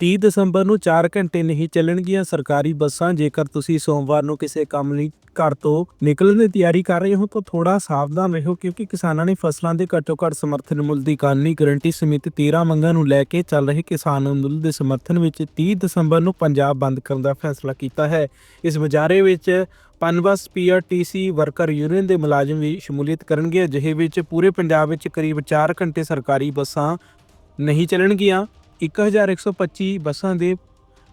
30 ਦਸੰਬਰ ਨੂੰ 4 ਘੰਟੇ ਨਹੀਂ ਚੱਲਣਗੀਆਂ ਸਰਕਾਰੀ ਬੱਸਾਂ, ਜੇਕਰ ਤੁਸੀਂ ਸੋਮਵਾਰ ਨੂੰ ਕਿਸੇ ਕੰਮ ਲਈ ਘਰ ਤੋਂ ਨਿਕਲਣ ਦੀ ਤਿਆਰੀ ਕਰ ਰਹੇ ਹੋ, ਤਾਂ ਥੋੜਾ ਸਾਵਧਾਨ ਰਹੋ, ਕਿਉਂਕਿ ਕਿਸਾਨਾਂ ਨੇ ਫਸਲਾਂ ਦੇ ਘੱਟੋ ਘੱਟ ਸਮਰਥਨ ਮੁੱਲ ਦੀ ਕਾਨੂੰਨੀ ਗਰੰਟੀ ਸਮੇਤ 13 ਮੰਗਾਂ ਨੂੰ ਲੈ ਕੇ ਚੱਲ ਰਹੇ ਕਿਸਾਨ ਅੰਦੋਲਨ ਦੇ ਸਮਰਥਨ ਵਿੱਚ 30 ਦਸੰਬਰ ਨੂੰ ਪੰਜਾਬ ਬੰਦ ਕਰਨ ਦਾ ਫੈਸਲਾ ਕੀਤਾ ਹੈ। ਇਸ ਮੁਜ਼ਾਹਰੇ ਵਿੱਚ ਪਨਬਸ ਪੀਆਰਟੀਸੀ ਵਰਕਰ ਯੂਨੀਅਨ ਦੇ ਮੁਲਾਜ਼ਮ ਵੀ ਸ਼ਮੂਲੀਅਤ ਕਰਨਗੇ। ਅਜਿਹੇ ਵਿੱਚ ਪੂਰੇ ਪੰਜਾਬ ਵਿੱਚ ਕਰੀਬ 4 ਘੰਟੇ ਸਰਕਾਰੀ ਬੱਸਾਂ ਨਹੀਂ ਚੱਲਣਗੀਆਂ। 1125 ਬੱਸਾਂ ਦੇ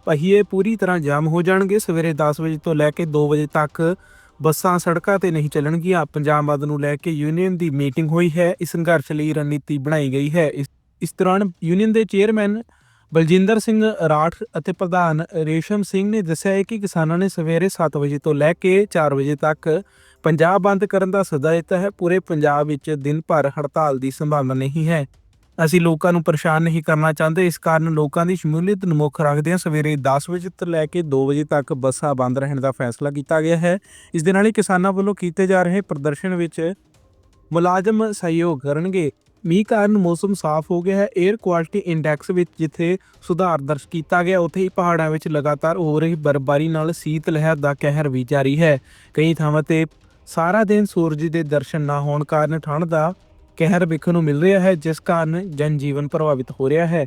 ਪਹੀਏ ਪੂਰੀ ਤਰ੍ਹਾਂ ਜਾਮ ਹੋ ਜਾਣਗੇ। ਸਵੇਰੇ 10 ਵਜੇ ਤੋਂ ਲੈ ਕੇ 2 ਵਜੇ ਤੱਕ ਬੱਸਾਂ ਸੜਕਾਂ ਤੇ ਨਹੀਂ ਚੱਲਣਗੀਆਂ। ਪੰਜਾਬ ਬੰਦ ਨੂੰ ਲੈ ਕੇ ਯੂਨੀਅਨ ਦੀ ਮੀਟਿੰਗ ਹੋਈ ਹੈ। ਇਸ ਸੰਘਰਸ਼ ਲਈ ਰਣਨੀਤੀ ਬਣਾਈ ਗਈ ਹੈ। ਇਸ ਇਸ ਦੌਰਾਨ ਯੂਨੀਅਨ ਦੇ ਚੇਅਰਮੈਨ ਬਲਜਿੰਦਰ ਸਿੰਘ ਰਾਠ ਅਤੇ ਪ੍ਰਧਾਨ ਰੇਸ਼ਮ ਸਿੰਘ ਨੇ ਦੱਸਿਆ ਹੈ ਕਿ ਕਿਸਾਨਾਂ ਨੇ ਸਵੇਰੇ 7 ਵਜੇ ਤੋਂ ਲੈ ਕੇ 4 ਵਜੇ ਤੱਕ ਪੰਜਾਬ ਬੰਦ ਕਰਨ ਦਾ ਸੱਦਾ ਦਿੱਤਾ ਹੈ। ਪੂਰੇ ਪੰਜਾਬ ਵਿੱਚ ਦਿਨ ਭਰ ਹੜਤਾਲ ਦੀ ਸੰਭਾਵਨਾ ਨਹੀਂ ਹੈ। ਅਸੀਂ ਲੋਕਾਂ ਨੂੰ ਪਰੇਸ਼ਾਨ ਨਹੀਂ ਕਰਨਾ ਚਾਹੁੰਦੇ। ਇਸ ਕਾਰਨ ਲੋਕਾਂ ਦੀ ਸ਼ਮੂਲੀਅਤ ਨੂੰ ਮੁੱਖ ਰੱਖਦਿਆਂ ਸਵੇਰੇ 10 ਵਜੇ ਤੋਂ ਲੈ ਕੇ 2 ਵਜੇ ਤੱਕ ਬੱਸਾਂ ਬੰਦ ਰਹਿਣ ਦਾ ਫੈਸਲਾ ਕੀਤਾ ਗਿਆ ਹੈ। ਇਸ ਦੇ ਨਾਲ ਹੀ ਕਿਸਾਨਾਂ ਵੱਲੋਂ ਕੀਤੇ ਜਾ ਰਹੇ ਪ੍ਰਦਰਸ਼ਨ ਵਿੱਚ ਮੁਲਾਜ਼ਮ ਸਹਿਯੋਗ ਕਰਨਗੇ। ਮੀਂਹ ਕਾਰਨ ਮੌਸਮ ਸਾਫ਼ ਹੋ ਗਿਆ ਹੈ। 에ਅਰ ਕੁਆਲਿਟੀ ਇੰਡੈਕਸ ਵਿੱਚ ਜਿੱਥੇ ਸੁਧਾਰ ਦਰਜ ਕੀਤਾ ਗਿਆ, ਉੱਥੇ ਹੀ ਪਹਾੜਾਂ ਵਿੱਚ ਲਗਾਤਾਰ ਹੋ ਰਹੀ ਬਰਫ਼ਬਾਰੀ ਨਾਲ ਸੀਤ ਲਹਿਰ ਦਾ ਕਹਿਰ ਵੀ ਜਾਰੀ ਹੈ। ਕਈ ਥਾਵਾਂ ਤੇ ਸਾਰਾ ਦਿਨ ਸੂਰਜ ਦੇ ਦਰਸ਼ਨ ਨਾ ਹੋਣ ਕਾਰਨ ਠੰਡ ਦਾ ਕਹਿਰ ਵੇਖਣ ਨੂੰ ਮਿਲ ਰਿਹਾ ਹੈ, ਜਿਸ ਕਾਰਨ ਜਨ ਜੀਵਨ ਪ੍ਰਭਾਵਿਤ ਹੋ ਰਿਹਾ ਹੈ।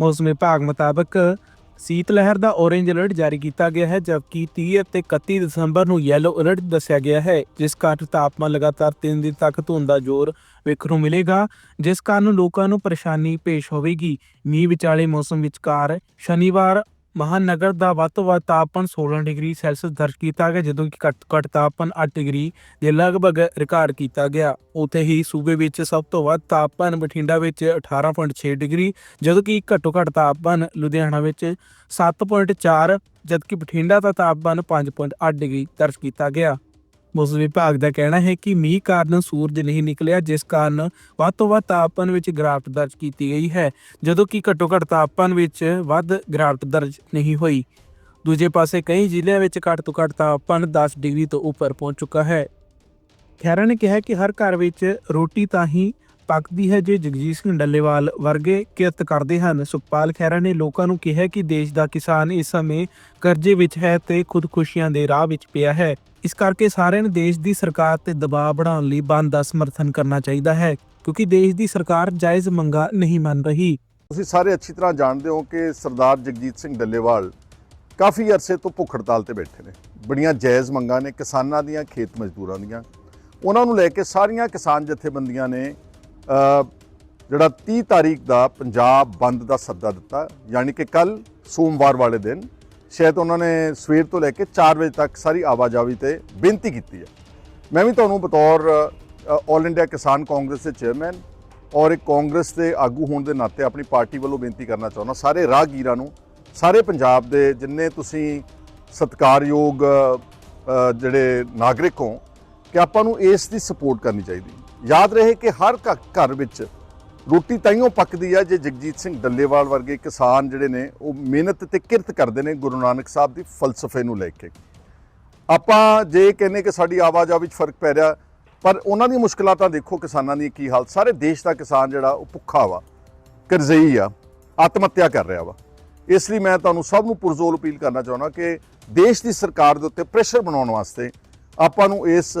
ਮੌਸਮ ਵਿਭਾਗ ਮੁਤਾਬਕ ਸੀਤ ਲਹਿਰ ਦਾ ਔਰੇਂਜ ਅਲਰਟ ਜਾਰੀ ਕੀਤਾ ਗਿਆ ਹੈ, ਜਦਕਿ 30 ਅਤੇ 31 ਦਸੰਬਰ ਨੂੰ ਯੈਲੋ ਅਲਰਟ ਦੱਸਿਆ ਗਿਆ ਹੈ, ਜਿਸ ਕਾਰਨ ਤਾਪਮਾਨ ਲਗਾਤਾਰ 3 ਦਿਨ ਤੱਕ ਧੁੰਦ ਦਾ ਜ਼ੋਰ ਵੇਖਣ ਨੂੰ ਮਿਲੇਗਾ, ਜਿਸ ਕਾਰਨ ਲੋਕਾਂ ਨੂੰ ਪਰੇਸ਼ਾਨੀ ਪੇਸ਼ ਹੋਵੇਗੀ। ਮੀਂਹ ਵਿਚਾਲੇ ਮੌਸਮ ਵਿਚਕਾਰ ਸ਼ਨੀਵਾਰ ਮਹਾਨਗਰ ਦਾ ਵੱਧ ਤੋਂ ਵੱਧ ਤਾਪਮਾਨ 16 ਡਿਗਰੀ ਸੈਲਸੀਅਸ ਦਰਜ ਕੀਤਾ ਗਿਆ, ਜਦੋਂ ਕਿ ਘੱਟ ਘੱਟ ਤਾਪਮਾਨ 8 ਡਿਗਰੀ ਦੇ ਲਗਭਗ ਰਿਕਾਰਡ ਕੀਤਾ ਗਿਆ। ਉੱਥੇ ਹੀ ਸੂਬੇ ਵਿੱਚ ਸਭ ਤੋਂ ਵੱਧ ਤਾਪਮਾਨ ਬਠਿੰਡਾ ਵਿੱਚ 18.6 ਡਿਗਰੀ, ਜਦੋਂ ਕਿ ਘੱਟੋ ਘੱਟ ਤਾਪਮਾਨ ਲੁਧਿਆਣਾ ਵਿੱਚ 7.4 ਜਦਕਿ ਬਠਿੰਡਾ ਦਾ ਤਾਪਮਾਨ 5.8 ਡਿਗਰੀ ਦਰਜ ਕੀਤਾ ਗਿਆ। ਮੌਸਮ ਵਿਭਾਗ ਦਾ ਕਹਿਣਾ ਹੈ ਕਿ ਮੀਂਹ ਕਾਰਨ ਸੂਰਜ ਨਹੀਂ ਨਿਕਲਿਆ, ਜਿਸ ਕਾਰਨ ਵੱਧ ਤੋਂ ਵੱਧ ਤਾਪਮਾਨ ਵਿੱਚ ਗਿਰਾਵਟ ਦਰਜ ਕੀਤੀ ਗਈ ਹੈ, ਜਦੋਂ ਕਿ ਘੱਟੋ ਘੱਟ ਤਾਪਮਾਨ ਵਿੱਚ ਵੱਧ ਗਿਰਾਵਟ ਦਰਜ ਨਹੀਂ ਹੋਈ। ਦੂਜੇ ਪਾਸੇ ਕਈ ਜ਼ਿਲ੍ਹਿਆਂ ਵਿੱਚ ਘੱਟ ਤੋਂ ਘੱਟ ਤਾਪਮਾਨ 10 ਡਿਗਰੀ ਤੋਂ ਉੱਪਰ ਪਹੁੰਚ ਚੁੱਕਾ ਹੈ। ਖੈਰਾ ਨੇ ਕਿਹਾ ਕਿ ਹਰ ਘਰ ਵਿੱਚ ਰੋਟੀ ਤਾਂ ਹੀ ਪੱਕਦੀ ਹੈ ਜੇ ਜਗਜੀਤ ਸਿੰਘ ਡੱਲੇਵਾਲ ਵਰਗੇ ਕਿਰਤ ਕਰਦੇ ਹਨ। ਸੁਖਪਾਲ ਖੈਰਾ ਨੇ ਲੋਕਾਂ ਨੂੰ ਕਿਹਾ ਕਿ ਦੇਸ਼ ਦਾ ਕਿਸਾਨ ਇਸ ਸਮੇਂ ਕਰਜ਼ੇ ਵਿੱਚ ਹੈ ਤੇ ਖੁਦਕੁਸ਼ੀਆਂ ਦੇ ਰਾਹ ਵਿੱਚ ਪਿਆ ਹੈ। ਇਸ ਕਰਕੇ ਸਾਰਿਆਂ ਨੂੰ ਦੇਸ਼ ਦੀ ਸਰਕਾਰ ਤੇ ਦਬਾਅ ਬਣਾਉਣ ਲਈ ਬੰਦ ਦਾ ਸਮਰਥਨ ਕਰਨਾ ਚਾਹੀਦਾ ਹੈ, ਕਿਉਂਕਿ ਦੇਸ਼ ਦੀ ਸਰਕਾਰ ਜਾਇਜ਼ ਮੰਗਾਂ ਨਹੀਂ ਮੰਨ ਰਹੀ। ਤੁਸੀਂ ਸਾਰੇ ਅੱਛੀ ਤਰ੍ਹਾਂ ਜਾਣਦੇ ਹੋ ਕਿ ਸਰਦਾਰ ਜਗਜੀਤ ਸਿੰਘ ਡੱਲੇਵਾਲ ਕਾਫੀ ਅਰਸੇ ਤੋਂ ਭੁੱਖ ਹੜਤਾਲ ਤੇ ਬੈਠੇ ਨੇ। ਬੜੀਆਂ ਜਾਇਜ਼ ਮੰਗਾਂ ਨੇ ਕਿਸਾਨਾਂ ਦੀਆਂ, ਖੇਤ ਮਜ਼ਦੂਰਾਂ ਦੀਆਂ। ਉਹਨਾਂ ਨੂੰ ਲੈ ਕੇ ਸਾਰੀਆਂ ਕਿਸਾਨ ਜਥੇਬੰਦੀਆਂ ਨੇ ਜਿਹੜਾ 30 ਤਾਰੀਖ ਦਾ ਪੰਜਾਬ ਬੰਦ ਦਾ ਸੱਦਾ ਦਿੱਤਾ, ਯਾਨੀ ਕਿ ਕੱਲ ਸੋਮਵਾਰ ਵਾਲੇ ਦਿਨ, ਸ਼ਾਇਦ ਉਹਨਾਂ ਨੇ ਸਵੇਰ ਤੋਂ ਲੈ ਕੇ 4 ਵਜੇ ਤੱਕ ਸਾਰੀ ਆਵਾਜਾਵੀ ਤੇ ਬੇਨਤੀ ਕੀਤੀ ਹੈ। ਮੈਂ ਵੀ ਤੁਹਾਨੂੰ ਬਤੌਰ ਆਲ ਇੰਡੀਆ ਕਿਸਾਨ ਕਾਂਗਰਸ ਦੇ ਚੇਅਰਮੈਨ ਔਰ ਇੱਕ ਕਾਂਗਰਸ ਦੇ ਆਗੂ ਹੋਣ ਦੇ ਨਾਤੇ ਆਪਣੀ ਪਾਰਟੀ ਵੱਲੋਂ ਬੇਨਤੀ ਕਰਨਾ ਚਾਹੁੰਦਾ, ਸਾਰੇ ਰਾਹਗੀਰਾਂ ਨੂੰ, ਸਾਰੇ ਪੰਜਾਬ ਦੇ ਜਿੰਨੇ ਤੁਸੀਂ ਸਤਿਕਾਰਯੋਗ ਜਿਹੜੇ ਨਾਗਰਿਕ ਹੋ, ਕਿ ਆਪਾਂ ਨੂੰ ਇਸ ਦੀ ਸਪੋਰਟ ਕਰਨੀ ਚਾਹੀਦੀ। ਯਾਦ ਰਹੇ ਕਿ ਹਰ ਘ- ਘਰ ਵਿੱਚ ਰੋਟੀ ਤਾਈਓ ਪੱਕਦੀ ਆ, ਜੇ ਜਗਜੀਤ ਸਿੰਘ ਡੱਲੇਵਾਲ ਵਰਗੇ ਕਿਸਾਨ ਜਿਹੜੇ ਨੇ, ਉਹ ਮਿਹਨਤ ਤੇ ਕਿਰਤ ਕਰਦੇ ਨੇ ਗੁਰੂ ਨਾਨਕ ਸਾਹਿਬ ਦੀ ਫਲਸਫੇ ਨੂੰ ਲੈ ਕੇ। ਆਪਾਂ ਜੇ ਕਹਿੰਨੇ ਕਿ ਸਾਡੀ ਆਵਾਜਾਈ ਵਿੱਚ ਫ਼ਰਕ ਪੈ ਰਿਹਾ, ਪਰ ਉਹਨਾਂ ਦੀਆਂ ਮੁਸ਼ਕਲਾਂ ਤਾਂ ਦੇਖੋ ਕਿਸਾਨਾਂ ਦੀ ਕੀ ਹਾਲਤ ਸਾਰੇ ਦੇਸ਼ ਦਾ ਕਿਸਾਨ ਜਿਹੜਾ, ਉਹ ਭੁੱਖਾ ਵਾ, ਕਰਜ਼ਈ ਆ ਆਤਮ ਹੱਤਿਆ ਕਰ ਰਿਹਾ ਵਾ। ਇਸ ਲਈ ਮੈਂ ਤੁਹਾਨੂੰ ਸਭ ਨੂੰ ਪੁਰਜ਼ੋਰ ਅਪੀਲ ਕਰਨਾ ਚਾਹੁੰਦਾ ਕਿ ਦੇਸ਼ ਦੀ ਸਰਕਾਰ ਦੇ ਉੱਤੇ ਪ੍ਰੈਸ਼ਰ ਬਣਾਉਣ ਵਾਸਤੇ ਆਪਾਂ ਨੂੰ ਇਸ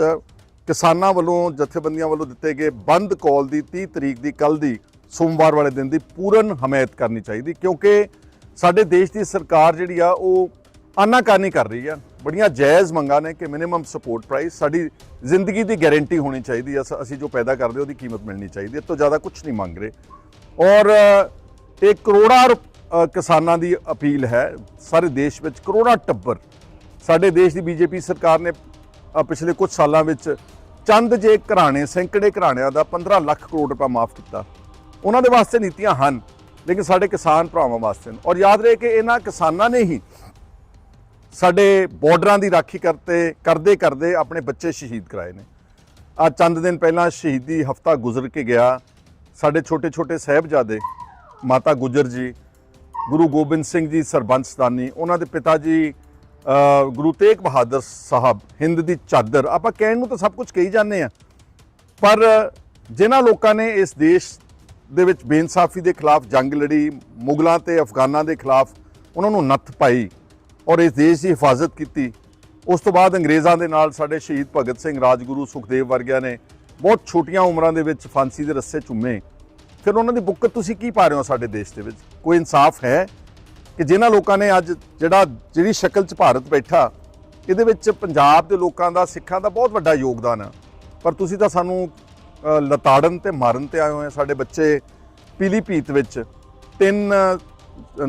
ਕਿਸਾਨਾਂ ਵੱਲੋਂ ਜਥੇਬੰਦੀਆਂ ਵੱਲੋਂ ਦਿੱਤੇ ਗਏ ਬੰਦ ਕਾਲ ਦੀ 30 ਤਰੀਕ ਦੀ ਕੱਲ ਦੀ ਸੋਮਵਾਰ ਵਾਲੇ ਦਿਨ ਦੀ ਪੂਰਨ ਹਮਾਇਤ ਕਰਨੀ ਚਾਹੀਦੀ, ਕਿਉਂਕਿ ਸਾਡੇ ਦੇਸ਼ ਦੀ ਸਰਕਾਰ ਜਿਹੜੀ ਆ, ਉਹ ਆਨਾਕਾਨੀ ਕਰ ਰਹੀ ਆ। ਬੜੀਆਂ ਜਾਇਜ਼ ਮੰਗਾਂ ਨੇ ਕਿ ਮਿਨੀਮਮ ਸਪੋਰਟ ਪ੍ਰਾਈਸ ਸਾਡੀ ਜ਼ਿੰਦਗੀ ਦੀ ਗਾਰੰਟੀ ਹੋਣੀ ਚਾਹੀਦੀ ਆ। ਅਸੀਂ ਜੋ ਪੈਦਾ ਕਰਦੇ ਉਹਦੀ ਕੀਮਤ ਮਿਲਣੀ ਚਾਹੀਦੀ ਹੈ ਤੋਂ ਜ਼ਿਆਦਾ ਕੁਝ ਨਹੀਂ ਮੰਗ ਰਹੇ। ਔਰ, ਇਹ ਕਰੋੜਾਂ ਰੁਪ- ਕਿਸਾਨਾਂ ਦੀ ਅਪੀਲ ਹੈ। ਸਾਰੇ ਦੇਸ਼ ਵਿੱਚ ਕਰੋੜਾਂ ਟੱਬਰ, ਸਾਡੇ ਦੇਸ਼ ਦੀ ਬੀਜੇਪੀ ਸਰਕਾਰ ਨੇ ਪਿਛਲੇ ਕੁਝ ਸਾਲਾਂ ਵਿੱਚ ਚੰਦ ਜੇ ਘਰਾਣੇ, ਸੈਂਕੜੇ ਘਰਾਣਿਆਂ ਦਾ 15 ਲੱਖ ਕਰੋੜ ਰੁਪਏ ਮਾਫ ਕੀਤਾ। ਉਹਨਾਂ ਦੇ ਵਾਸਤੇ ਨੀਤੀਆਂ ਹਨ, ਲੇਕਿਨ ਸਾਡੇ ਕਿਸਾਨ ਭਰਾਵਾਂ ਵਾਸਤੇ ਨਹੀਂ। ਔਰ ਯਾਦ ਰਹੇ ਕਿ ਇਹਨਾਂ ਕਿਸਾਨਾਂ ਨੇ ਹੀ ਸਾਡੇ ਬਾਰਡਰਾਂ ਦੀ ਰਾਖੀ ਕਰਤੇ, ਕਰਦੇ ਕਰਦੇ ਆਪਣੇ ਬੱਚੇ ਸ਼ਹੀਦ ਕਰਾਏ ਨੇ। ਆ ਚੰਦ ਦਿਨ ਪਹਿਲਾਂ ਸ਼ਹੀਦੀ ਹਫਤਾ ਗੁਜ਼ਰ ਕੇ ਗਿਆ। ਸਾਡੇ ਛੋਟੇ ਛੋਟੇ ਸਾਹਿਬਜ਼ਾਦੇ ਮਾਤਾ ਗੁਜਰ ਜੀ, ਗੁਰੂ ਗੋਬਿੰਦ ਸਿੰਘ ਜੀ ਸਰਬੰਸਦਾਨੀ ਉਹਨਾਂ ਦੇ ਪਿਤਾ ਜੀ ਗੁਰੂ ਤੇਗ ਬਹਾਦਰ ਸਾਹਿਬ, ਹਿੰਦ ਦੀ ਚਾਦਰ, ਆਪਾਂ ਕਹਿਣ ਨੂੰ ਤਾਂ ਸਭ ਕੁਝ ਕਹੀ ਜਾਂਦੇ ਆ ਪਰ ਜਿਨ੍ਹਾਂ ਲੋਕਾਂ ਨੇ ਇਸ ਦੇਸ਼ ਦੇ ਵਿੱਚ ਬੇਇਨਸਾਫੀ ਦੇ ਖਿਲਾਫ ਜੰਗ ਲੜੀ, ਮੁਗਲਾਂ ਤੇ ਅਫਗਾਨਾਂ ਦੇ ਖਿਲਾਫ ਉਹਨਾਂ ਨੂੰ ਨੱਥ ਪਾਈ ਔਰ ਇਸ ਦੇਸ਼ ਦੀ ਹਿਫਾਜ਼ਤ ਕੀਤੀ, ਉਸ ਤੋਂ ਬਾਅਦ ਅੰਗਰੇਜ਼ਾਂ ਦੇ ਨਾਲ ਸਾਡੇ ਸ਼ਹੀਦ ਭਗਤ ਸਿੰਘ ਰਾਜਗੁਰੂ ਸੁਖਦੇਵ ਵਰਗਿਆਂ ਨੇ ਬਹੁਤ ਛੋਟੀਆਂ ਉਮਰਾਂ ਦੇ ਵਿੱਚ ਫਾਂਸੀ ਦੇ ਰੱਸੇ ਚੁੰਮੇ। ਫਿਰ ਉਹਨਾਂ ਦੀ ਬੁੱਕਤ ਤੁਸੀਂ ਕੀ ਪਾ ਰਹੇ ਹੋ ਸਾਡੇ ਦੇਸ਼ ਦੇ ਵਿੱਚ? ਕੋਈ ਇਨਸਾਫ ਹੈ? ਕਿ ਜਿਨ੍ਹਾਂ ਲੋਕਾਂ ਨੇ ਅੱਜ ਜਿਹੜਾ ਜਿਹੜੀ ਸ਼ਕਲ 'ਚ ਭਾਰਤ ਬੈਠਾ, ਇਹਦੇ ਵਿੱਚ ਪੰਜਾਬ ਦੇ ਲੋਕਾਂ ਦਾ, ਸਿੱਖਾਂ ਦਾ ਬਹੁਤ ਵੱਡਾ ਯੋਗਦਾਨ ਆ। ਪਰ ਤੁਸੀਂ ਤਾਂ ਸਾਨੂੰ ਲਤਾੜਨ ਤੇ ਮਾਰਨ ਤੇ ਆਏ ਹੋਏ ਆ ਸਾਡੇ ਬੱਚੇ ਪੀਲੀਭੀਤ ਵਿੱਚ। ਤਿੰਨ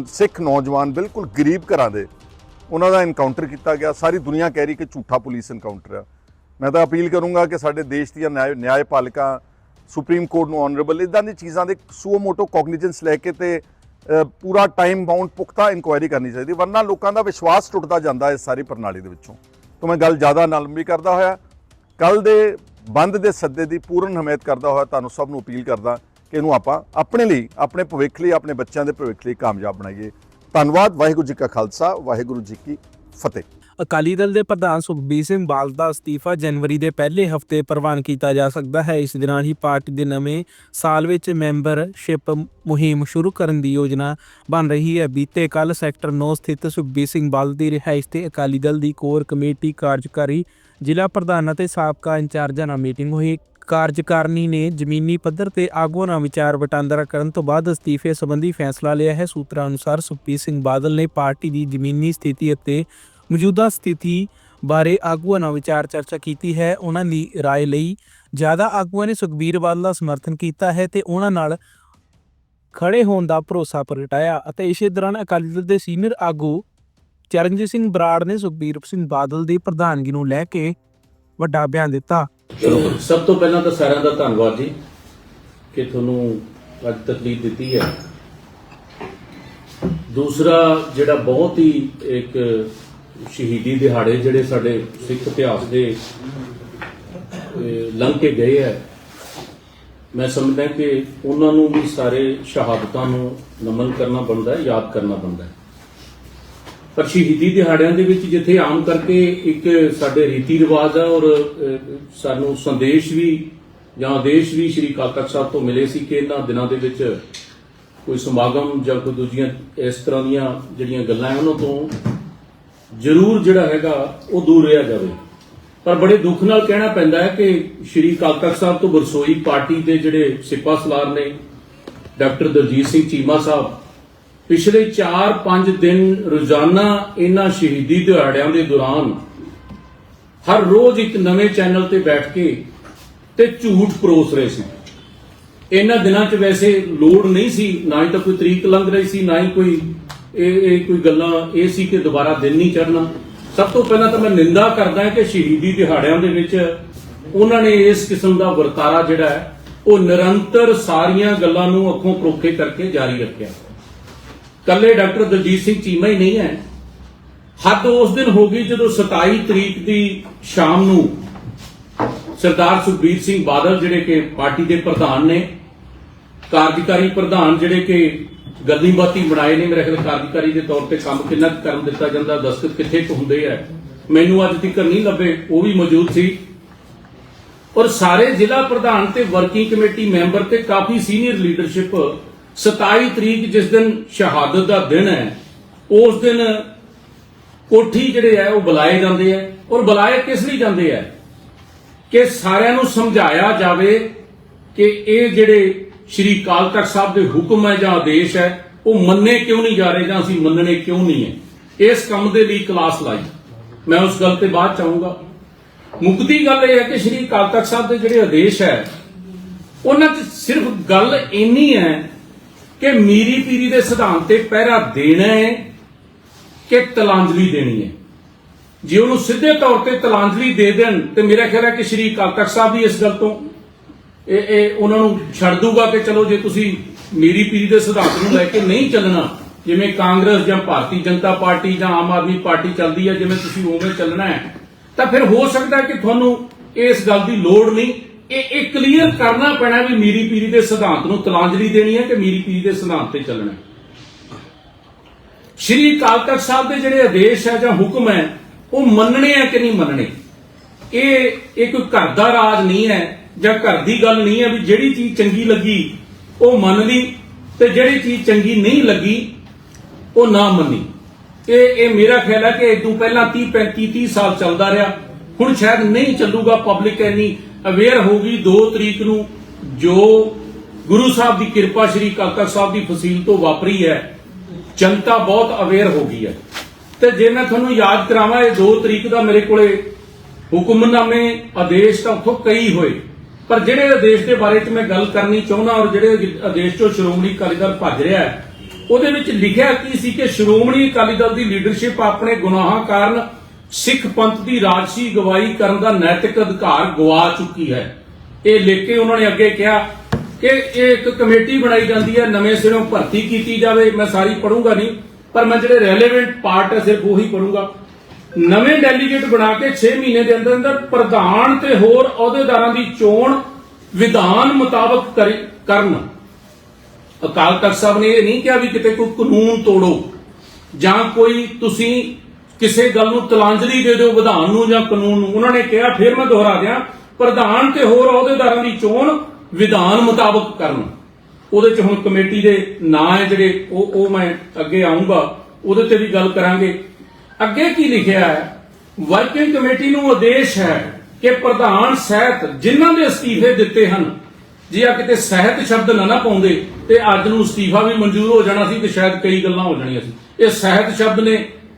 ਸਿੱਖ ਨੌਜਵਾਨ ਬਿਲਕੁਲ ਗਰੀਬ ਘਰਾਂ ਦੇ, ਉਹਨਾਂ ਦਾ ਇਨਕਾਊਂਟਰ ਕੀਤਾ ਗਿਆ। ਸਾਰੀ ਦੁਨੀਆ ਕਹਿ ਰਹੀ ਕਿ ਝੂਠਾ ਪੁਲਿਸ ਇਨਕਾਊਂਟਰ ਆ। ਮੈਂ ਤਾਂ ਅਪੀਲ ਕਰੂੰਗਾ ਕਿ ਸਾਡੇ ਦੇਸ਼ ਦੀਆਂ ਨਿਆਂ, ਨਿਆਂਪਾਲਿਕਾ, ਸੁਪਰੀਮ ਕੋਰਟ ਨੂੰ ਆਨਰੇਬਲ ਇਦਾਂ ਦੀ ਚੀਜ਼ਾਂ ਦੇ ਸੂਓ ਮੋਟੋ ਕੋਗਨੀਜੈਂਸ ਲੈ ਕੇ ਤੇ ਪੂਰਾ ਟਾਈਮ ਬਾਉਂਡ ਪੁਖਤਾ ਇਨਕੁਆਇਰੀ ਕਰਨੀ ਚਾਹੀਦੀ, ਵਰਨਾ ਲੋਕਾਂ ਦਾ ਵਿਸ਼ਵਾਸ ਟੁੱਟਦਾ ਜਾਂਦਾ ਇਸ ਸਾਰੀ ਪ੍ਰਣਾਲੀ ਦੇ ਵਿੱਚੋਂ। ਤਾਂ ਮੈਂ ਗੱਲ ਜ਼ਿਆਦਾ ਨਾ ਲੰਬੀ ਕਰਦਾ ਹੋਇਆ ਕੱਲ ਦੇ ਬੰਦ ਦੇ ਸੱਦੇ ਦੀ ਪੂਰਨ ਹਮਾਇਤ ਕਰਦਾ ਹੋਇਆ, ਤੁਹਾਨੂੰ ਸਭ ਨੂੰ ਅਪੀਲ ਕਰਦਾ ਕਿ ਇਹਨੂੰ ਆਪਾਂ ਆਪਣੇ ਲਈ, ਆਪਣੇ ਭਵਿੱਖ ਲਈ, ਆਪਣੇ ਬੱਚਿਆਂ ਦੇ ਭਵਿੱਖ ਲਈ ਕਾਮਯਾਬ ਬਣਾਈਏ। ਧੰਨਵਾਦ, ਵਾਹਿਗੁਰੂ ਜੀ ਕਾ ਖਾਲਸਾ, ਵਾਹਿਗੁਰੂ ਜੀ ਕੀ ਫਤਿਹ। ਅਕਾਲੀ ਦਲ ਦੇ ਪ੍ਰਧਾਨ ਸੁਖਬੀਰ ਸਿੰਘ ਬਾਦਲ ਦਾ ਅਸਤੀਫਾ ਜਨਵਰੀ ਦੇ ਪਹਿਲੇ ਹਫ਼ਤੇ ਪ੍ਰਵਾਨ ਕੀਤਾ ਜਾ ਸਕਦਾ ਹੈ। ਇਸ ਦੌਰਾਨ ਹੀ ਪਾਰਟੀ ਦੇ ਨਵੇਂ ਸਾਲ ਵਿੱਚ ਮੈਂਬਰਸ਼ਿਪ ਮੁਹਿੰਮ ਸ਼ੁਰੂ ਕਰਨ ਦੀ ਯੋਜਨਾ ਬਣ ਰਹੀ ਹੈ। ਬੀਤੇ ਕੱਲ ਸੈਕਟਰ 9 ਸਥਿਤ ਸੁਖਬੀਰ ਸਿੰਘ ਬਾਦਲ ਦੀ ਰਿਹਾਇਸ਼ ਤੇ ਅਕਾਲੀ ਦਲ ਦੀ ਕੋਰ ਕਮੇਟੀ ਕਾਰਜਕਾਰੀ ਜ਼ਿਲ੍ਹਾ ਪ੍ਰਧਾਨ ਅਤੇ ਸਾਬਕਾ ਇੰਚਾਰਜਾਂ ਨਾਲ ਮੀਟਿੰਗ ਹੋਈ। ਕਾਰਜਕਾਰਨੀ ਨੇ ਜ਼ਮੀਨੀ ਪੱਧਰ ਤੇ ਆਗੂਆਂ ਨਾਲ ਵਿਚਾਰ ਵਟਾਂਦਰਾ ਕਰਨ ਤੋਂ ਬਾਅਦ ਅਸਤੀਫੇ ਸੰਬੰਧੀ ਫੈਸਲਾ ਲਿਆ ਹੈ। ਸੂਤਰਾਂ ਅਨੁਸਾਰ ਸੁਖਬੀਰ ਸਿੰਘ ਬਾਦਲ ਨੇ ਪਾਰਟੀ ਦੀ ਜ਼ਮੀਨੀ ਸਥਿਤੀ ਅਤੇ ਮੌਜੂਦਾ ਸਥਿਤੀ ਬਾਰੇ ਆਗੂਆਂ ਨਾਲ ਵਿਚਾਰ ਚਰਚਾ ਕੀਤੀ ਹੈ ਉਹਨਾਂ ਦੀ رائے ਲਈ ਜ਼ਿਆਦਾ ਆਗੂਆਂ ਨੇ ਸੁਖਬੀਰ ਬਾਦਲ ਦਾ ਸਮਰਥਨ ਕੀਤਾ ਹੈ ਤੇ ਉਹਨਾਂ ਨਾਲ ਖੜੇ ਹੋਣ ਦਾ ਭਰੋਸਾ ਪ੍ਰਗਟਾਇਆ ਅਤੇ ਇਸੇ ਦੌਰਾਨ ਅਕਾਲੀ ਦਲ ਦੇ ਸੀਨੀਅਰ ਆਗੂ ਚਰਨਜੀਤ ਸਿੰਘ ਬਰਾੜ ਨੇ ਸੁਖਬੀਰ ਸਿੰਘ ਬਾਦਲ ਦੀ ਪ੍ਰਧਾਨਗੀ ਨੂੰ ਲੈ ਕੇ ਵੱਡਾ ਬਿਆਨ ਦਿੱਤਾ ਸਭ ਤੋਂ ਪਹਿਲਾਂ ਤਾਂ ਸਾਰਿਆਂ ਦਾ ਧੰਨਵਾਦ ਜੀ ਕਿ ਤੁਹਾਨੂੰ ਅੱਜ ਤਕਲੀਫ ਦਿੱਤੀ ਹੈ ਦੂਸਰਾ ਜਿਹੜਾ ਬਹੁਤ ਹੀ ਇੱਕ ਸ਼ਹੀਦੀ ਦਿਹਾੜੇ ਜਿਹੜੇ ਸਾਡੇ ਸਿੱਖ ਇਤਿਹਾਸ ਦੇ ਲੰਘ ਕੇ ਗਏ ਹੈ। ਮੈਂ ਸਮਝਦਾ ਕਿ ਉਹਨਾਂ ਨੂੰ ਵੀ ਸਾਰੇ ਸ਼ਹਾਦਤਾਂ ਨੂੰ ਨਮਨ ਕਰਨਾ ਬਣਦਾ ਹੈ, ਯਾਦ ਕਰਨਾ ਬਣਦਾ ਹੈ। ਪਰ ਸ਼ਹੀਦੀ ਦਿਹਾੜਿਆਂ ਦੇ ਵਿੱਚ ਜਿੱਥੇ ਆਮ ਕਰਕੇ ਇੱਕ ਸਾਡੇ ਰੀਤੀ ਰਿਵਾਜ ਆ ਔਰ ਸਾਨੂੰ ਸੰਦੇਸ਼ ਵੀ ਜਾਂ ਆਦੇਸ਼ ਵੀ ਸ਼੍ਰੀ ਅਕਾਲ ਤਖਤ ਸਾਹਿਬ ਤੋਂ ਮਿਲੇ ਸੀ ਕਿ ਇਹਨਾਂ ਦਿਨਾਂ ਦੇ ਵਿੱਚ ਕੋਈ ਸਮਾਗਮ ਜਾਂ ਕੋਈ ਦੂਜੀਆਂ ਇਸ ਤਰ੍ਹਾਂ ਦੀਆਂ ਜਿਹੜੀਆਂ ਗੱਲਾਂ ਹੈ, ਉਹਨਾਂ ਤੋਂ ਜ਼ਰੂਰ ਜਿਹੜਾ ਹੈਗਾ ਉਹ ਦੂਰ ਰਿਹਾ ਜਾਵੇ। ਪਰ ਬੜੇ ਦੁੱਖ ਨਾਲ ਕਹਿਣਾ ਪੈਂਦਾ ਹੈ ਕਿ ਸ਼੍ਰੀ ਅਕਾਲ ਤਖਤ ਸਾਹਿਬ ਤੋਂ ਬਰਸੋਈ ਪਾਰਟੀ ਦੇ ਜਿਹੜੇ ਸਿੱਪਾ ਸਲਾਰ ਨੇ, ਡਾਕਟਰ ਦਲਜੀਤ ਸਿੰਘ ਚੀਮਾ ਸਾਹਿਬ, ਪਿਛਲੇ 4-5 ਦਿਨ ਰੋਜ਼ਾਨਾ ਇਹਨਾਂ ਸ਼ਹੀਦੀ ਦਿਹਾੜਿਆਂ ਦੇ ਦੌਰਾਨ ਹਰ ਰੋਜ਼ ਇੱਕ ਨਵੇਂ ਚੈਨਲ ਤੇ ਬੈਠ ਕੇ ਤੇ ਝੂਠ ਪਰੋਸ ਰਹੇ ਸੀ। ਇਹਨਾਂ ਦਿਨਾਂ 'ਚ ਵੈਸੇ ਲੋੜ ਨਹੀਂ ਸੀ, ਨਾ ਹੀ ਤਾਂ ਕੋਈ ਤਰੀਕ ਲੰਘ ਰਹੀ ਸੀ, ਨਾ ਹੀ ਕੋਈ ਇਹ ਇਹ ਕੋਈ ਗੱਲਾਂ ਇਹ ਸੀ ਕਿ ਦੁਬਾਰਾ ਦਿਨ ਨਹੀਂ ਚੜਨਾ ਸਭ ਤੋਂ ਪਹਿਲਾਂ ਤਾਂ ਮੈਂ ਨਿੰਦਾ ਕਰਦਾ ਕਿ ਸ਼ਹੀਦੀ ਦਿਹਾੜਿਆਂ ਦੇ ਵਿੱਚ ਉਹਨਾਂ ਨੇ ਇਸ ਕਿਸਮ ਦਾ ਵਰਤਾਰਾ ਜਿਹੜਾ ਹੈ, ਉਹ ਨਿਰੰਤਰ ਸਾਰੀਆਂ ਗੱਲਾਂ ਨੂੰ ਅੱਖੋਂ ਪਰੋਖੇ ਕਰਕੇ ਜਾਰੀ ਰੱਖਿਆ। ਕੱਲੇ ਡਾਕਟਰ ਦਲਜੀਤ ਸਿੰਘ ਚੀਮਾ ਹੀ ਨਹੀਂ ਹੈ। ਹੱਦ ਉਸ ਦਿਨ ਹੋ ਗਈ ਜਦੋਂ 27 ਤਰੀਕ ਦੀ ਸ਼ਾਮ ਨੂੰ ਸਰਦਾਰ ਸੁਖਬੀਰ ਸਿੰਘ ਬਾਦਲ ਜਿਹੜੇ ਕਿ ਪਾਰਟੀ ਦੇ ਪ੍ਰਧਾਨ ਨੇ, ਕਾਰਜਕਾਰੀ ਪ੍ਰਧਾਨ ਜਿਹੜੇ ਕਿ ਗੱਦੀ ਬਾਤੀ ਬਣਾਏ ਨੇ ਮੇਰੇ ਖਿਆਲ ਕਾਰਜਕਾਰੀ ਦੇ ਤੌਰ ਤੇ ਕੰਮ ਕਿੰਨਾ ਕਰਨ ਦਿੱਤਾ ਜਾਂਦਾ, ਦਸਤਖਤ ਕਿੱਥੇ ਕੁ ਹੁੰਦੇ ਆ। ਮੈਨੂੰ ਅੱਜ ਤੱਕ ਨਹੀਂ ਲੱਭੇ, ਉਹ ਵੀ ਮੌਜੂਦ ਸੀ। ਔਰ ਸਾਰੇ ਜ਼ਿਲ੍ਹਾ ਪ੍ਰਧਾਨ ਤੇ ਵਰਕਿੰਗ ਕਮੇਟੀ ਮੈਂਬਰ ਤੇ ਕਾਫੀ ਸੀਨੀਅਰ ਲੀਡਰਸ਼ਿਪ 27 ਤਰੀਕ ਜਿਸ ਦਿਨ ਸ਼ਹਾਦਤ ਦਾ ਦਿਨ ਹੈ, ਉਸ ਦਿਨ ਕੋਠੀ ਜਿਹੜੇ ਆ, ਉਹ ਬੁਲਾਏ ਜਾਂਦੇ ਆ। ਔਰ ਬੁਲਾਏ ਕਿਸ ਲਈ ਜਾਂਦੇ ਆ? ਕਿ ਸਾਰਿਆਂ ਨੂੰ ਸਮਝਾਇਆ ਜਾਵੇ ਕਿ ਇਹ ਜਿਹੜੇ ਸ਼੍ਰੀ ਅਕਾਲ ਤਖਤ ਸਾਹਿਬ ਦੇ ਹੁਕਮ ਹੈ ਜਾਂ ਆਦੇਸ਼ ਹੈ, ਉਹ ਮੰਨੇ ਕਿਉਂ ਨਹੀਂ ਜਾ ਰਹੇ ਜਾਂ ਅਸੀਂ ਮੰਨਣੇ ਕਿਉਂ ਨਹੀਂ ਹੈ? ਇਸ ਕੰਮ ਦੇ ਲਈ ਕਲਾਸ ਲਾਈ। ਮੈਂ ਉਸ ਗੱਲ ਤੇ ਬਾਅਦ ਚਾਹੂੰਗਾ ਮੁਕਤੀ ਗੱਲ ਇਹ ਹੈ ਕਿ ਸ਼੍ਰੀ ਅਕਾਲ ਤਖਤ ਸਾਹਿਬ ਦੇ ਜਿਹੜੇ ਆਦੇਸ਼ ਹੈ, ਉਹਨਾਂ 'ਚ ਸਿਰਫ ਗੱਲ ਇੰਨੀ ਹੈ ਕਿ ਮੀਰੀ ਪੀਰੀ ਦੇ ਸਿਧਾਂਤ ਤੇ ਪਹਿਰਾ ਦੇਣਾ ਹੈ ਕਿ ਤਲਾਂਜਲੀ ਦੇਣੀ ਹੈ। ਜੇ ਉਹਨੂੰ ਸਿੱਧੇ ਤੌਰ ਤੇ ਤਲਾਂਜਲੀ ਦੇ ਦੇਣ, ਤੇ ਮੇਰਾ ਖਿਆਲ ਹੈ ਕਿ ਸ਼੍ਰੀ ਅਕਾਲ ਤਖਤ ਸਾਹਿਬ ਵੀ ਇਸ ਗੱਲ ਤੋਂ ਇਹ ਇਹ ਉਹਨਾਂ ਨੂੰ ਛੱਡ ਦੂਗਾ ਕਿ ਚਲੋ ਜੇ ਤੁਸੀਂ ਮੇਰੀ ਪੀਰੀ ਦੇ ਸਿਧਾਂਤ ਨੂੰ ਲੈ ਕੇ ਨਹੀਂ ਚੱਲਣਾ, ਜਿਵੇਂ ਕਾਂਗਰਸ ਜਾਂ ਭਾਰਤੀ ਜਨਤਾ ਪਾਰਟੀ ਜਾਂ ਆਮ ਆਦਮੀ ਪਾਰਟੀ ਚੱਲਦੀ ਹੈ ਜਿਵੇਂ ਤੁਸੀਂ ਉਵੇਂ ਚੱਲਣਾ ਹੈ, ਤਾਂ ਫਿਰ ਹੋ ਸਕਦਾ ਕਿ ਤੁਹਾਨੂੰ ਇਸ ਗੱਲ ਦੀ ਲੋੜ ਨਹੀਂ। ਇਹ ਇਹ ਕਲੀਅਰ ਕਰਨਾ ਪੈਣਾ ਵੀ ਮੀਰੀ ਪੀਰੀ ਦੇ ਸਿਧਾਂਤ ਨੂੰ ਤਲਾਂਜਲੀ ਦੇਣੀ ਹੈ ਕਿ ਮੀਰੀ ਪੀਰੀ ਦੇ ਸਿਧਾਂਤ ਤੇ ਚੱਲਣਾ ਸ਼੍ਰੀ ਅਕਾਲ ਤਖਤ ਸਾਹਿਬ ਦੇ ਜਿਹੜੇ ਆਦੇਸ਼ ਹੈ ਜਾਂ ਹੁਕਮ ਹੈ, ਉਹ ਮੰਨਣੇ ਆ ਕਿ ਨਹੀਂ ਮੰਨਣੇ? ਇਹ ਇਹ ਕੋਈ ਘਰ ਦਾ ਰਾਜ ਨਹੀਂ ਹੈ। ਜਾਂ ਘਰ ਦੀ ਗੱਲ ਨਹੀਂ ਹੈ ਵੀ ਜਿਹੜੀ ਚੀਜ਼ ਚੰਗੀ ਲੱਗੀ, ਉਹ ਮੰਨ ਲਈ ਤੇ ਜਿਹੜੀ ਚੀਜ਼ ਚੰਗੀ ਨਹੀਂ ਲੱਗੀ, ਉਹ ਨਾ ਮੰਨੀ। ਇਹ ਇਹ ਮੇਰਾ ਖਿਆਲ ਹੈ ਕਿ ਇਦੋਂ ਪਹਿਲਾਂ 30 35 30 ਸਾਲ ਚੱਲਦਾ ਰਿਹਾ। ਹੁਣ ਸ਼ਾਇਦ ਨਹੀਂ ਚੱਲੂਗਾ ਪਬਲਿਕ ਇੰਨੀ ਅਵੇਅਰ ਹੋਗੀ 2 ਤਰੀਕ ਨੂੰ ਜੋ ਗੁਰੂ ਸਾਹਿਬ ਦੀ ਕਿਰਪਾ ਸ਼੍ਰੀ ਕਾਕਾ ਸਾਹਿਬ ਦੀ ਫਸੀਲ ਤੋਂ ਵਾਪਰੀ ਹੈ। ਜਨਤਾ ਬਹੁਤ ਅਵੇਅਰ ਹੋ ਗਈ ਹੈ। ਤੇ ਜੇ ਮੈਂ ਤੁਹਾਨੂੰ ਯਾਦ ਕਰਾਵਾਂ, ਇਹ 2 ਤਰੀਕ ਦਾ ਮੇਰੇ ਕੋਲੇ ਹੁਕਮਨਾਮੇ ਆਦੇਸ਼ ਤਾਂ ਉੱਥੋਂ ਕਈ ਹੋਏ। ਪਰ ਜਿਹੜੇ ਆਦੇਸ਼ ਦੇ ਬਾਰੇ 'ਚ ਮੈਂ ਗੱਲ ਕਰਨੀ ਚਾਹੁੰਦਾ ਔਰ ਜਿਹੜੇ ਆਦੇਸ਼ ਚੋਂ ਸ਼੍ਰੋਮਣੀ ਅਕਾਲੀ ਦਲ ਭੱਜ ਰਿਹਾ ਹੈ, ਉਹਦੇ ਵਿੱਚ ਲਿਖਿਆ ਕੀ ਸੀ ਕਿ ਸ਼੍ਰੋਮਣੀ ਅਕਾਲੀ ਦਲ ਦੀ ਲੀਡਰਸ਼ਿਪ ਆਪਣੇ ਗੁਨਾਹਾਂ ਕਾਰਨ ਸਿੱਖ ਪੰਥ ਦੀ ਰਾਜਸੀ ਗਵਾਹੀ ਕਰਨ ਦਾ ਨੈਤਿਕ ਅਧਿਕਾਰ ਗਵਾ ਚੁੱਕੀ ਹੈ। ਇਹ ਲਿਖ ਕੇ ਉਹਨਾਂ ਨੇ ਅੱਗੇ ਕਿਹਾ ਕਿ ਇਹ ਇੱਕ ਕਮੇਟੀ ਬਣਾਈ ਜਾਂਦੀ ਹੈ, ਨਵੇਂ ਸਿਰੋਂ ਭਰਤੀ ਕੀਤੀ ਜਾਵੇ, ਮੈਂ ਸਾਰੀ ਪੜੂੰਗਾ ਨਹੀਂ, ਪਰ ਮੈਂ ਜਿਹੜੇ ਰੈਲੇਵੈਂਟ ਪਾਰਟ ਹੈ ਸਿਰਫ ਉਹੀ ਪੜੂੰਗਾ ਨਵੇਂ ਡੈਲੀਗੇਟ ਬਣਾ ਕੇ 6 ਮਹੀਨੇ ਦੇ ਅੰਦਰ ਅੰਦਰ ਪ੍ਰਧਾਨ ਤੇ ਹੋਰ ਅਹੁਦੇਦਾਰਾਂ ਦੀ ਚੋਣ ਵਿਧਾਨ ਮੁਤਾਬਕ ਕਰੀ- ਕਰਨ। ਅਕਾਲ ਤਖਤ ਸਾਹਿਬ ਨੇ ਇਹ ਨਹੀਂ ਕਿਹਾ ਵੀ ਕਿਤੇ ਕੋਈ ਕਾਨੂੰਨ ਤੋੜੋ ਜਾਂ ਕੋਈ ਤੁਸੀਂ ਕਿਸੇ ਗੱਲ ਨੂੰ ਤਲਾਂਜਲੀ ਦੇ ਦਿਓ ਵਿਧਾਨ ਨੂੰ ਜਾਂ ਕਾਨੂੰਨ ਨੂੰ। ਉਹਨਾਂ ਨੇ ਕਿਹਾ, ਫਿਰ ਮੈਂ ਦੁਹਰਾ ਦਿਆਂ, ਪ੍ਰਧਾਨ ਤੇ ਹੋਰ ਅਹੁਦੇਦਾਰਾਂ ਦੀ ਚੋਣ ਵਿਧਾਨ ਮੁਤਾਬਕ ਕਰਨ। ਉਹਦੇ ਚ ਹੁਣ ਕਮੇਟੀ ਦੇ ਨਾਂ ਹੈ ਜਿਹੜੇ, ਉਹ ਉਹ ਮੈਂ ਅੱਗੇ ਆਉਂਗਾ ਉਹਦੇ ਤੇ ਵੀ ਗੱਲ ਕਰਾਂਗੇ। ਅੱਗੇ ਕੀ ਲਿਖਿਆ ਹੈ? ਵਰਕਿੰਗ ਕਮੇਟੀ ਨੂੰ ਆਦੇਸ਼ ਹੈ ਕਿ ਪ੍ਰਧਾਨ ਸਹਿਤ ਜਿਨ੍ਹਾਂ ਦੇ ਅਸਤੀਫੇ ਦਿੱਤੇ ਹਨ, ਜੇ ਆ ਕਿਤੇ ਸਹਿਤ ਸ਼ਬਦ ਨਾ ਨਾ ਪਾਉਂਦੇ, ਤੇ ਅੱਜ ਨੂੰ ਅਸਤੀਫਾ ਵੀ ਮਨਜ਼ੂਰ ਹੋ ਜਾਣਾ ਸੀ ਤੇ ਸ਼ਾਇਦ ਕਈ ਗੱਲਾਂ ਹੋ ਜਾਣੀਆਂ ਸੀ। ਇਹ ਸਹਿਤ ਸ਼ਬਦ ਨੇ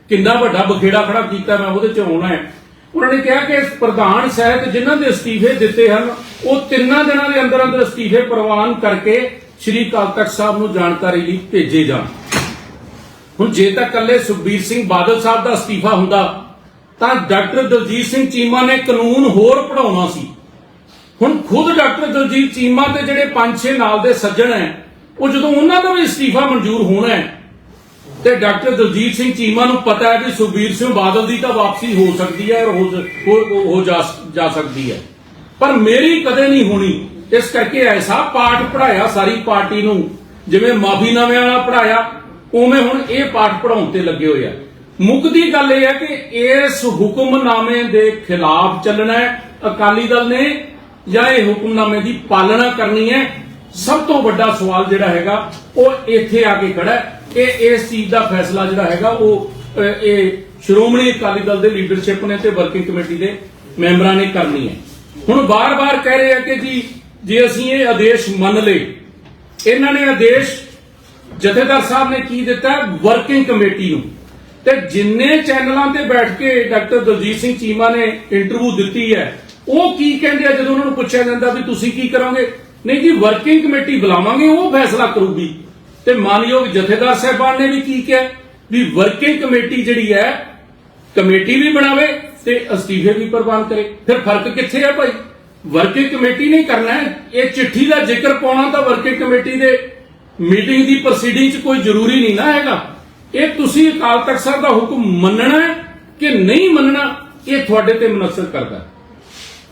ਕਿੰਨਾ ਵੱਡਾ ਬਖੇੜਾ ਖੜਾ ਕੀਤਾ, ਮੈਂ ਉਹਦੇ ਚ ਆਉਣਾ ਹੈ। ਉਹਨਾਂ ਨੇ ਕਿਹਾ ਕਿ ਪ੍ਰਧਾਨ ਸਹਿਤ ਜਿਨ੍ਹਾਂ ਦੇ ਅਸਤੀਫੇ ਦਿੱਤੇ ਹਨ, ਉਹ ਤਿੰਨਾਂ ਦਿਨਾਂ ਦੇ ਅੰਦਰ ਅੰਦਰ ਅਸਤੀਫੇ ਪ੍ਰਵਾਨ ਕਰਕੇ ਸ਼੍ਰੀ ਅਕਾਲ ਤਖਤ ਸਾਹਿਬ ਨੂੰ ਜਾਣਕਾਰੀ ਲਈ ਭੇਜੇ ਜਾਣ। ਹੁਣ ਜੇ ਤਾਂ ਕੱਲੇ ਸੁਖਬੀਰ ਸਿੰਘ ਬਾਦਲ ਸਾਹਿਬ ਦਾ ਅਸਤੀਫਾ ਹੁੰਦਾ, ਤਾਂ ਡਾਕਟਰ ਦਲਜੀਤ ਸਿੰਘ ਚੀਮਾ ਨੇ ਕਾਨੂੰਨ ਹੋਰ ਪੜਾਉਣਾ ਸੀ। ਹੁਣ ਖੁਦ ਡਾਕਟਰ ਦਲਜੀਤ ਚੀਮਾ ਤੇ ਜਿਹੜੇ ਪੰਜ ਛੇ ਨਾਲ ਦੇ ਸੱਜਣ ਹੈ ਉਹ ਜਦੋਂ ਉਹਨਾਂ ਦਾ ਵੀ ਅਸਤੀਫਾ ਮਨਜ਼ੂਰ ਹੋਣਾ ਹੈ ਤੇ ਡਾਕਟਰ ਦਲਜੀਤ ਸਿੰਘ ਚੀਮਾ ਨੂੰ ਪਤਾ ਹੈ ਵੀ ਸੁਖਬੀਰ ਸਿੰਘ ਬਾਦਲ ਦੀ ਤਾਂ ਵਾਪਸੀ ਹੋ ਸਕਦੀ ਹੈ ਔਰ ਹੋ ਜਾ ਸਕਦੀ ਹੈ ਪਰ ਮੇਰੀ ਕਦੇ ਨਹੀਂ ਹੋਣੀ, ਇਸ ਕਰਕੇ ਐਸਾ ਪਾਠ ਪੜਾਇਆ ਸਾਰੀ ਪਾਰਟੀ ਨੂੰ, ਜਿਵੇਂ ਮਾਫੀਨਾਮੇ ਵਾਲਾ ਪੜਾਇਆ ਉਵੇਂ ਹੁਣ ਇਹ ਪਾਠ ਪੜਾਉਣ ਤੇ ਲੱਗੇ ਹੋਏ ਆ। ਮੁੱਕਦੀ ਗੱਲ ਇਹ ਹੈ ਕਿ ਇਸ ਹੁਕਮਨਾਮੇ ਦੇ ਖਿਲਾਫ ਚੱਲਣਾ ਹੈ, ਅਕਾਲੀ ਦਲ ਨੇ ਜਾਂ ਇਹ ਹੁਕਮਨਾਮੇ ਦੀ ਪਾਲਣਾ ਕਰਨੀ ਹੈ? ਸਭ ਤੋਂ ਵੱਡਾ ਸਵਾਲ ਜਿਹੜਾ ਹੈਗਾ, ਉਹ ਇੱਥੇ ਆ ਕੇ ਖੜਾ ਹੈ। ਇਹ ਇਸ ਚੀਜ਼ ਦਾ ਫੈਸਲਾ ਜਿਹੜਾ ਹੈਗਾ, ਉਹ ਇਹ ਸ਼੍ਰੋਮਣੀ ਅਕਾਲੀ ਦਲ ਦੇ ਲੀਡਰਸ਼ਿਪ ਨੇ ਤੇ ਵਰਕਿੰਗ ਕਮੇਟੀ ਦੇ ਮੈਂਬਰਾਂ ਨੇ ਕਰਨੀ ਹੈ। ਹੁਣ ਬਾਰ-ਬਾਰ ਕਹਿ ਰਹੇ ਆ ਕਿ ਜੀ, ਜੇ ਅਸੀਂ ਇਹ ਆਦੇਸ਼ ਮੰਨ ਲਏ, ਇਹਨਾਂ ਨੇ ਆਦੇਸ਼ ਜਥੇਦਾਰ ਸਾਹਿਬ ਨੇ ਕੀ ਦਿੱਤਾ? ਵਰਕਿੰਗ ਕਮੇਟੀ ਨੂੰ। ਤੇ ਜਿੰਨੇ ਚੈਨਲਾਂ ਤੇ ਬੈਠ ਕੇ ਡਾਕਟਰ ਦਲਜੀਤ ਸਿੰਘ ਚੀਮਾ ਨੇ ਇੰਟਰਵਿਊ ਦਿੱਤੀ ਹੈ, ਉਹ ਕੀ ਕਹਿੰਦੇ ਆ ਜਦੋਂ ਉਹਨਾਂ ਨੂੰ ਪੁੱਛਿਆ ਜਾਂਦਾ ਵੀ ਤੁਸੀਂ ਕੀ ਕਰੋਗੇ? ਨਹੀਂ ਜੀ ਵਰਕਿੰਗ ਕਮੇਟੀ ਬੁਲਾਵਾਂਗੇ, ਉਹ ਫੈਸਲਾ ਕਰੂਗੀ। ਤੇ ਮਾਨਯੋਗ ਜਥੇਦਾਰ ਸਾਹਿਬਾਨ ਨੇ ਵੀ ਕੀ ਕਿਹਾ? ਵੀ ਵਰਕਿੰਗ ਕਮੇਟੀ ਜਿਹੜੀ ਹੈ, ਕਮੇਟੀ ਵੀ ਬਣਾਵੇ ਤੇ ਅਸਤੀਫੇ ਵੀ ਪ੍ਰਵਾਨ ਕਰੇ। ਫਿਰ ਫ਼ਰਕ ਕਿੱਥੇ ਹੈ ਭਾਈ? ਵਰਕਿੰਗ ਕਮੇਟੀ ਨਹੀਂ ਕਰਨਾ ਇਹ ਚਿੱਠੀ ਦਾ ਜ਼ਿਕਰ ਪਾਉਣਾ ਤਾਂ ਵਰਕਿੰਗ ਕਮੇਟੀ ਦੇ ਮੀਟਿੰਗ ਦੀ ਪ੍ਰੋਸੀਡਿੰਗ 'ਚ ਕੋਈ ਜ਼ਰੂਰੀ ਨਹੀਂ ਨਾ ਹੈਗਾ। ਇਹ ਤੁਸੀਂ ਅਕਾਲ ਤਖਤ ਸਾਹਿਬ ਦਾ ਹੁਕਮ ਮੰਨਣਾ ਹੈ ਕਿ ਨਹੀਂ ਮੰਨਣਾ, ਇਹ ਤੁਹਾਡੇ ਤੇ ਮਨਸਰ ਕਰਦਾ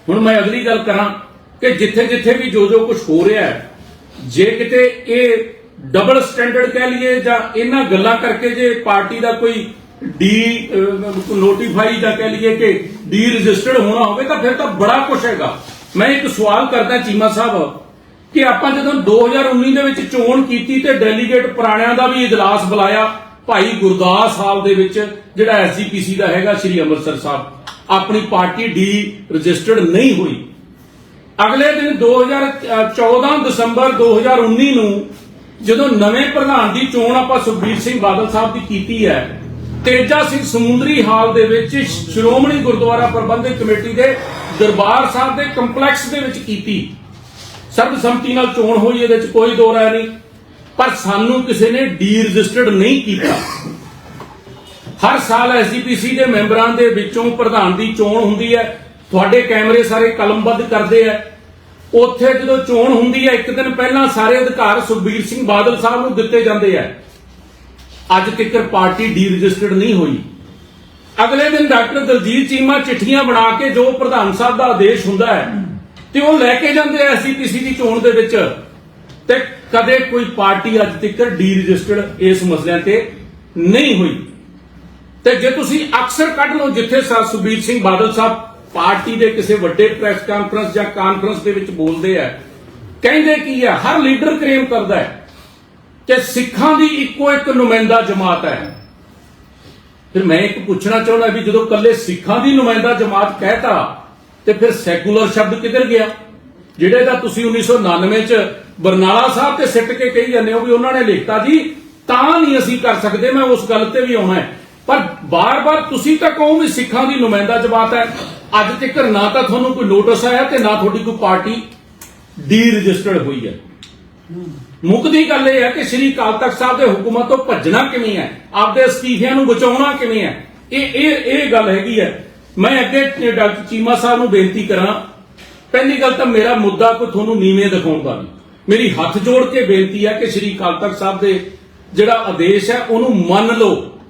ਹੁਣ ਮੈਂ ਅਗਲੀ ਗੱਲ ਕਰਾਂ ਕਿ ਜਿੱਥੇ ਜਿੱਥੇ ਵੀ ਜੋ ਜੋ ਕੁਝ ਹੋ ਰਿਹਾ ਹੈ, ਜੇ ਕਿਤੇ ਇਹ ਡਬਲ ਸਟੈਂਡਰਡ ਕਹਿ ਲਈਏ ਜਾਂ ਇਹਨਾਂ ਗੱਲਾਂ ਕਰਕੇ ਜੇ ਪਾਰਟੀ ਦਾ ਕੋਈ ਡੀ ਨੋਟੀਫਾਈ ਜਾਂ ਕਹਿ ਲਈਏ ਕਿ ਡੀ ਰਜਿਸਟਰਡ ਹੋਣਾ ਹੋਵੇ ਤਾਂ ਫਿਰ ਤਾਂ ਬੜਾ ਕੁਝ ਹੈਗਾ। ਮੈਂ ਇੱਕ ਸਵਾਲ ਕਰਦਾ ਚੀਮਾ ਸਾਹਿਬ ਕਿ ਆਪਾਂ ਜਦੋਂ 2019 ਦੇ ਵਿੱਚ ਚੋਣ ਕੀਤੀ ਤੇ ਡੈਲੀਗੇਟ ਪੁਰਾਣਿਆਂ ਦਾ ਵੀ ਇਜਲਾਸ ਬੁਲਾਇਆ, ਭਾਈ ਗੁਰਦਾਸ ਸਾਹਿਬ ਦੇ ਵਿੱਚ, ਜਿਹੜਾ ਐਸਜੀਪੀਸੀ ਦਾ ਹੈਗਾ ਸ੍ਰੀ ਅੰਮ੍ਰਿਤਸਰ ਸਾਹਿਬ, ਆਪਣੀ ਪਾਰਟੀ ਡੀ ਰਜਿਸਟਰਡ ਨਹੀਂ ਹੋਈ। ਅਗਲੇ ਦਿਨ 2014 ਦਸੰਬਰ 2019 ਨੂੰ ਜਦੋਂ ਨਵੇਂ ਪ੍ਰਧਾਨ ਦੀ ਚੋਣ ਆਪਾਂ ਸੁਖਬੀਰ ਸਿੰਘ ਬਾਦਲ ਸਾਹਿਬ ਦੀ ਕੀਤੀ ਹੈ, ਤੇਜਾ ਸਿੰਘ ਸਮੁੰਦਰੀ ਹਾਲ ਦੇ ਵਿੱਚ ਸ਼੍ਰੋਮਣੀ ਗੁਰਦੁਆਰਾ ਪ੍ਰਬੰਧਕ ਕਮੇਟੀ ਦੇ ਦਰਬਾਰ ਸਾਹਿਬ ਦੇ ਕੰਪਲੈਕਸ ਦੇ ਵਿੱਚ ਕੀਤੀ। ਸਰਬਸੰਮਤੀ ਨਾਲ ਚੋਣ ਹੋਈ, ਇਹਦੇ ਚ ਕੋਈ ਦੋ ਰਾਏ ਨਹੀਂ। ਪਰ ਸਾਨੂੰ ਕਿਸੇ ਨੇ ਡੀ ਰਜਿਸਟਰਡ ਨਹੀਂ ਕੀਤਾ। ਹਰ ਸਾਲ ਐਸਜੀਪੀਸੀ ਦੇ ਮੈਂਬਰਾਂ ਦੇ ਵਿੱਚੋਂ ਪ੍ਰਧਾਨ ਦੀ ਚੋਣ ਹੁੰਦੀ ਹੈ। ਤੁਹਾਡੇ ਕੈਮਰੇ ਸਾਰੇ ਕਲਮਬੱਧ ਕਰਦੇ ਆ ਉੱਥੇ ਜਦੋਂ ਚੋਣ ਹੁੰਦੀ ਹੈ, ਇੱਕ ਦਿਨ ਪਹਿਲਾਂ ਸਾਰੇ ਅਧਿਕਾਰ ਸੁਖਬੀਰ ਸਿੰਘ ਬਾਦਲ ਸਾਹਿਬ ਨੂੰ ਦਿੱਤੇ ਜਾਂਦੇ ਆ ਅੱਜ ਤੱਕ ਪਾਰਟੀ ਡੀ ਰਜਿਸਟਰਡ ਨਹੀਂ ਹੋਈ। ਅਗਲੇ ਦਿਨ ਡਾਕਟਰ ਦਲਜੀਤ ਚੀਮਾ ਚਿੱਠੀਆਂ ਬਣਾ ਕੇ ਜੋ ਪ੍ਰਧਾਨ ਸਾਹਿਬ ਦਾ ਆਦੇਸ਼ ਹੁੰਦਾ ਹੈ ਤੇ ਉਹ ਲੈ ਕੇ ਜਾਂਦੇ ਆ ਐਸਜੀਪੀਸੀ ਦੀ ਚੋਣ ਦੇ ਵਿੱਚ। ਤੇ ਕਦੇ ਕੋਈ ਪਾਰਟੀ ਅੱਜ ਤੱਕ ਡੀ ਰਜਿਸਟਰਡ ਇਸ ਮਸਲਿਆਂ ਤੇ ਨਹੀਂ ਹੋਈ। ਤੇ ਜੇ ਤੁਸੀਂ ਅਕਸਰ ਕੱਢ ਲਓ ਜਿੱਥੇ ਸਰ ਸੁਖਬੀਰ ਸਿੰਘ ਬਾਦਲ ਸਾਹਿਬ ਪਾਰਟੀ ਦੇ ਕਿਸੇ ਵੱਡੇ ਪ੍ਰੈਸ ਕਾਨਫਰੰਸ ਜਾਂ ਕਾਨਫਰੰਸ ਦੇ ਵਿੱਚ ਬੋਲਦੇ ਆ, ਕਹਿੰਦੇ ਕੀ ਹੈ ਹਰ ਲੀਡਰ ਕਲੇਮ ਕਰਦਾ ਹੈ। ਕਿ ਸਿੱਖਾਂ ਦੀ ਇੱਕੋ ਇੱਕ ਨੁਮਾਇੰਦਾ ਜਮਾਤ ਹੈ। ਫਿਰ ਮੈਂ ਇੱਕ ਪੁੱਛਣਾ ਚਾਹੁੰਦਾ ਵੀ ਜਦੋਂ ਕੱਲੇ ਸਿੱਖਾਂ ਦੀ ਨੁਮਾਇੰਦਾ ਜਮਾਤ ਕਹਿਤਾ ਤੇ ਫਿਰ ਸੈਕੂਲਰ ਸ਼ਬਦ ਕਿੱਧਰ ਗਿਆ? ਜਿਹੜੇ ਦਾ ਤੁਸੀਂ 1999 ਚ ਬਰਨਾਲਾ ਸਾਹਿਬ ਤੇ ਸਿੱਟ ਕੇ ਕਹੀ ਜਾਂਦੇ ਹੋ ਵੀ ਉਹਨਾਂ ਨੇ ਲਿਖਤਾ ਜੀ ਤਾਂ ਨਹੀਂ ਅਸੀਂ ਕਰ ਸਕਦੇ, ਮੈਂ ਉਸ ਗੱਲ ਤੇ ਵੀ ਆਉਣਾ ਹੈ। ਪਰ ਬਾਰ-ਬਾਰ ਤੁਸੀਂ ਤਾਂ ਕਹੋ ਵੀ ਸਿੱਖਾਂ ਦੀ ਨੁਮਾਇੰਦਾ ਜਮਾਤ ਹੈ। ਅੱਜ ਤੱਕ ਨਾ ਤਾਂ ਤੁਹਾਨੂੰ ਕੋਈ ਨੋਟਿਸ ਆਇਆ ਤੇ ਨਾ ਤੁਹਾਡੀ ਕੋਈ ਪਾਰਟੀ ਡੀ ਰਜਿਸਟਰਡ ਹੋਈ ਹੈ। ਮੁੱਕਦੀ ਗੱਲ ਇਹ ਹੈ ਕਿ ਸ੍ਰੀ ਅਕਾਲ ਤਖਤ ਸਾਹਿਬ ਦੇ ਹੁਕਮਾਂ ਤੋਂ ਭੱਜਣਾ ਕਿਵੇਂ ਹੈ? ਆਪਦੇ ਅਸਤੀਫਿਆਂ ਨੂੰ ਬਚਾਉਣਾ ਕਿਵੇਂ ਹੈ? ਇਹ ਇਹ ਇਹ ਗੱਲ ਹੈਗੀ ਹੈ। ਮੈਂ ਅੱਗੇ ਡਾਕਟਰ ਚੀਮਾ ਸਾਹਿਬ ਨੂੰ ਬੇਨਤੀ ਕਰਾਂ, ਪਹਿਲੀ ਗੱਲ ਤਾਂ ਮੇਰਾ ਮੁੱਦਾ ਕੋਈ ਤੁਹਾਨੂੰ ਨੀਵੇਂ ਦਿਖਾਉਣ ਦਾ ਨਹੀਂ। ਮੇਰੀ ਹੱਥ ਜੋੜ ਕੇ ਬੇਨਤੀ ਹੈ ਕਿ ਸ੍ਰੀ ਅਕਾਲ ਤਖਤ ਸਾਹਿਬ ਦੇ ਜਿਹੜਾ ਆਦੇਸ਼ ਹੈ, ਉਹਨੂੰ ਮੰਨ ਲਓ।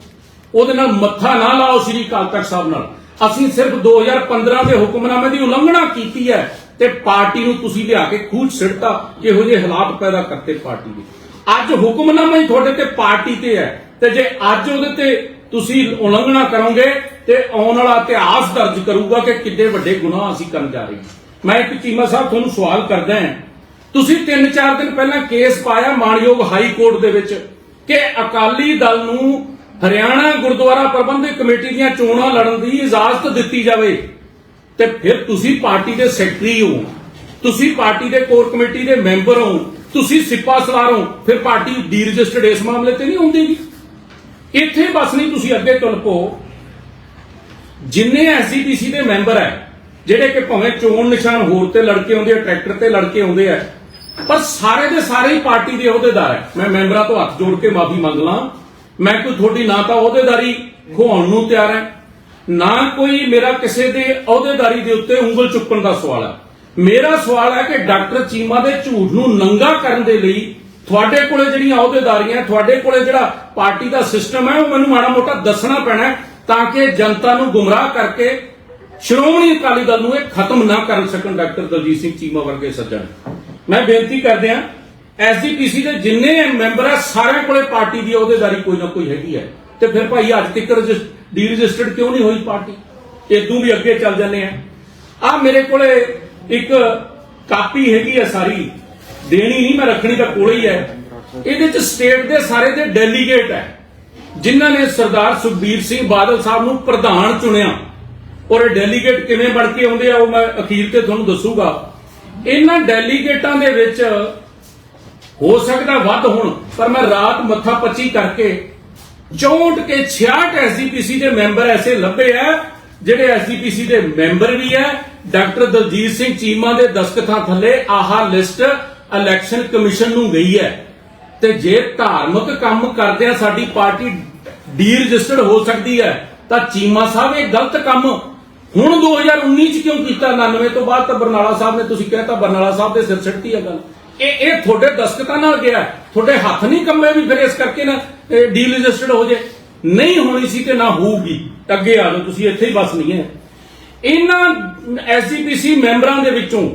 ਉਹਦੇ ਨਾਲ ਮੱਥਾ ਨਾ ਲਾਓ ਸ੍ਰੀ ਅਕਾਲ ਤਖਤ ਸਾਹਿਬ ਨਾਲ। ਅਸੀਂ ਸਿਰਫ 2015 ਦੇ ਹੁਕਮਨਾਮੇ ਦੀ ਉਲੰਘਣਾ ਕੀਤੀ ਹੈ ਤੇ ਪਾਰਟੀ ਨੂੰ ਤੁਸੀਂ ਲਿਆ ਕੇ ਖੂਹ ਸਿੱਟਤਾ ਇਹੋ ਜਿਹੇ ਹਾਲਾਤ ਪੈਦਾ ਕਰਤੇ ਪਾਰਟੀ ਦੇ। ਅੱਜ ਹੁਕਮਨਾਮਾ ਹੀ ਤੁਹਾਡੇ ਤੇ ਪਾਰਟੀ ਤੇ ਹੈ ਤੇ ਜੇ ਅੱਜ ਉਹਦੇ ਤੇ ਤੁਸੀਂ ਉਲੰਘਣਾ ਕਰੋਗੇ ਤੇ ਆਉਣ ਵਾਲਾ ਇਤਿਹਾਸ ਦਰਜ ਕਰੂਗਾ ਕਿ ਕਿੱਡੇ ਵੱਡੇ ਗੁਨਾਹ ਅਸੀਂ ਕਰਨ ਜਾ ਰਹੇ ਹਾਂ। ਮੈਂ ਇੱਕ ਚੀਮਾ ਸਾਹਿਬ ਤੁਹਾਨੂੰ ਸਵਾਲ ਕਰਦਾ ਹਾਂ। ਤੁਸੀਂ 3-4 ਦਿਨ ਪਹਿਲਾਂ ਕੇਸ ਪਾਇਆ ਮਾਨਯੋਗ ਹਾਈ ਕੋਰਟ ਦੇ ਵਿੱਚ ਕਿ ਅਕਾਲੀ ਦਲ ਨੂੰ ਹਰਿਆਣਾ ਗੁਰਦੁਆਰਾ ਪ੍ਰਬੰਧਕ ਕਮੇਟੀ ਦੀਆਂ ਚੋਣਾਂ ਲੜਨ ਦੀ ਇਜਾਜ਼ਤ ਦਿੱਤੀ ਜਾਵੇ ਤੇ ਫਿਰ ਤੁਸੀਂ ਪਾਰਟੀ ਦੇ ਸੈਕਟਰੀ ਹੋ। ਤੁਸੀਂ ਪਾਰਟੀ ਦੇ ਕੋਰ ਕਮੇਟੀ ਦੇ ਮੈਂਬਰ ਹੋ। ਤੁਸੀਂ ਸਿੱਪਾ ਸਲਾਰ ਹੋ। ਫਿਰ ਪਾਰਟੀ ਡੀ ਰਜਿਸਟਰਡ ਇਸ ਮਾਮਲੇ ਤੇ ਨਹੀਂ ਹੁੰਦੀ। ਇੱਥੇ ਬਸ ਨਹੀਂ ਤੁਸੀਂ ਅੱਗੇ ਤੁਲ ਪੋ ਜਿੰਨੇ ਐਸਜੀਪੀਸੀ ਦੇ ਮੈਂਬਰ ਹੈ, ਜਿਹੜੇ ਕਿ ਭਾਵੇਂ ਚੋਣ ਨਿਸ਼ਾਨ ਹੋਰ ਤੇ ਲੜਕੇ ਆਉਂਦੇ ਆ, ਟਰੈਕਟਰ ਤੇ ਲੜਕੇ ਆਉਂਦੇ ਆ, ਪਰ ਸਾਰੇ ਦੇ ਸਾਰੇ ਹੀ ਪਾਰਟੀ ਦੇ ਅਹੁਦੇਦਾਰ ਹੈ। ਮੈਂ ਮੈਂਬਰਾਂ ਤੋਂ ਹੱਥ ਜੋੜ ਕੇ ਮਾਫੀ ਮੰਗ ਲਾਂ। ਮੈਂ ਕੋਈ ਤੁਹਾਡੀ ਨਾ ਤਾਂ ਅਹੁਦੇਦਾਰੀ ਖੁਆਉਣ ਨੂੰ ਤਿਆਰ ਹੈ, ਨਾ ਕੋਈ ਮੇਰਾ ਕਿਸੇ ਦੇ ਅਹੁਦੇਦਾਰੀ ਦੇ ਉੱਤੇ ਉਂਗਲ ਚੁੱਕਣ ਦਾ ਸਵਾਲ ਹੈ। ਮੇਰਾ ਸਵਾਲ ਹੈ ਕਿ ਡਾਕਟਰ ਚੀਮਾ ਦੇ ਝੂਠ ਨੂੰ ਨੰਗਾ ਕਰਨ ਦੇ ਲਈ ਤੁਹਾਡੇ ਕੋਲੇ ਜਿਹੜੀਆਂ ਅਹੁਦੇਦਾਰੀਆਂ ਤੁਹਾਡੇ ਕੋਲੇ ਜਿਹੜਾ ਪਾਰਟੀ ਦਾ ਸਿਸਟਮ ਹੈ, ਉਹ ਮੈਨੂੰ ਮਾੜਾ ਮੋਟਾ ਦੱਸਣਾ ਪੈਣਾ ਤਾਂ ਕਿ ਜਨਤਾ ਨੂੰ ਗੁੰਮਰਾਹ ਕਰਕੇ ਸ਼੍ਰੋਮਣੀ ਅਕਾਲੀ ਦਲ ਨੂੰ ਇਹ ਖਤਮ ਨਾ ਕਰ ਸਕਣ ਡਾਕਟਰ ਦਲਜੀਤ ਸਿੰਘ ਚੀਮਾ ਵਰਗੇ ਸੱਜਣ। ਮੈਂ ਬੇਨਤੀ ਕਰਦੇ ਹਾਂ ਐਸਜੀਪੀਸੀ ਦੇ ਜਿੰਨੇ ਮੈਂਬਰ ਆ, ਸਾਰਿਆਂ ਕੋਲੇ ਪਾਰਟੀ ਦੀ ਅਹੁਦੇਦਾਰੀ ਕੋਈ ਨਾ ਕੋਈ ਹੈਗੀ ਹੈ। ਤੇ ਫਿਰ ਭਾਈ ਅੱਜ ਤੱਕ ਡੀ ਰਜਿਸਟਰਡ ਕਿਉਂ ਨਹੀਂ ਹੋਈ ਪਾਰਟੀ? ਇਦੋਂ ਵੀ ਅੱਗੇ ਚੱਲ ਜਾਂਦੇ ਆ। ਆ ਮੇਰੇ ਕੋਲੇ ਇੱਕ ਕਾਪੀ ਹੈਗੀ ਆ ਸਾਰੀ। ਦੇਣੀ ਨਹੀਂ, ਮੈਂ ਰੱਖਣੀ ਤਾਂ ਕੋਲੇ ਹੀ ਹੈ। ਇਹਦੇ ਚ ਸਟੇਟ ਦੇ ਸਾਰੇ ਦੇ ਡੈਲੀਗੇਟ ਹੈ, ਜਿਨ੍ਹਾਂ ਨੇ ਸਰਦਾਰ ਸੁਖਬੀਰ ਸਿੰਘ ਬਾਦਲ ਸਾਹਿਬ ਨੂੰ ਪ੍ਰਧਾਨ ਚੁਣਿਆ। ਔਰ ਡੈਲੀਗੇਟ ਕਿਵੇਂ ਬਣ ਕੇ ਆਉਂਦੇ ਆ, ਉਹ ਮੈਂ ਅਖੀਰ ਤੇ ਤੁਹਾਨੂੰ ਦੱਸੂਗਾ। ਇਹਨਾਂ ਡੈਲੀਗੇਟਾਂ ਦੇ ਵਿੱਚ ਹੋ ਸਕਦਾ ਵੱਧ ਹੋਣ, ਪਰ ਮੈਂ ਰਾਤ ਮੱਥਾ ਪੱਚੀ ਕਰਕੇ 64 ਕੇ 66 ਐਸਜੀਪੀਸੀ ਦੇ ਮੈਂਬਰ ਐਸੇ ਲੱਭੇ ਆ, ਜਿਹੜੇ ਐਸਜੀਪੀਸੀ ਦੇ ਮੈਂਬਰ ਵੀ ਹੈ ਡਾਕਟਰ ਦਲਜੀਤ ਸਿੰਘ ਚੀਮਾ ਦੇ ਦਸਤਖਤਾਂ ਥੱਲੇ ਆਹਾ ਲਿਸਟ ਇਲੈਕਸ਼ਨ ਕਮਿਸ਼ਨ ਨੂੰ ਗਈ ਹੈ। ਤੇ ਜੇ ਧਾਰਮਿਕ ਕੰਮ ਕਰਦੇ ਆ, ਸਾਡੀ ਪਾਰਟੀ ਡੀ ਰਜਿਸਟਰਡ ਹੋ ਸਕਦੀ ਹੈ, ਤਾਂ ਚੀਮਾ ਸਾਹਿਬ ਇਹ ਗਲਤ ਕੰਮ ਹੁਣ 2019 ਚ ਕਿਉਂ ਕੀਤਾ? 99 ਤੋਂ ਬਾਅਦ ਤਾਂ ਬਰਨਾਲਾ ਸਾਹਿਬ ਨੇ ਤੁਸੀਂ ਕਹਿਤਾ, ਬਰਨਾਲਾ ਸਾਹਿਬ ਦੇ ਸਿਰ ਛੱਡਤੀ ਹੈ ਗੱਲ। ਇਹ ਇਹ ਤੁਹਾਡੇ ਦਸਤਖਤਾਂ ਨਾਲ ਗਿਆ ਤੁਹਾਡੇ ਹੱਥ ਨਹੀਂ ਕੰਮੇ ਵੀ ਫਿਰ ਇਸ ਕਰਕੇ ਨਾ ਡੀ ਰਜਿਸਟਰਡ ਹੋ ਜੇ। ਨਹੀਂ ਹੋਣੀ ਸੀ ਤੇ ਨਾ ਹੋਊਗੀ। ਅੱਗੇ ਆ ਜਾਓ, ਤੁਸੀਂ ਇੱਥੇ ਹੀ ਬਸ ਨਹੀਂ ਹੈ। ਇਹਨਾਂ ਐਸਜੀਪੀਸੀ ਮੈਂਬਰਾਂ ਦੇ ਵਿੱਚੋਂ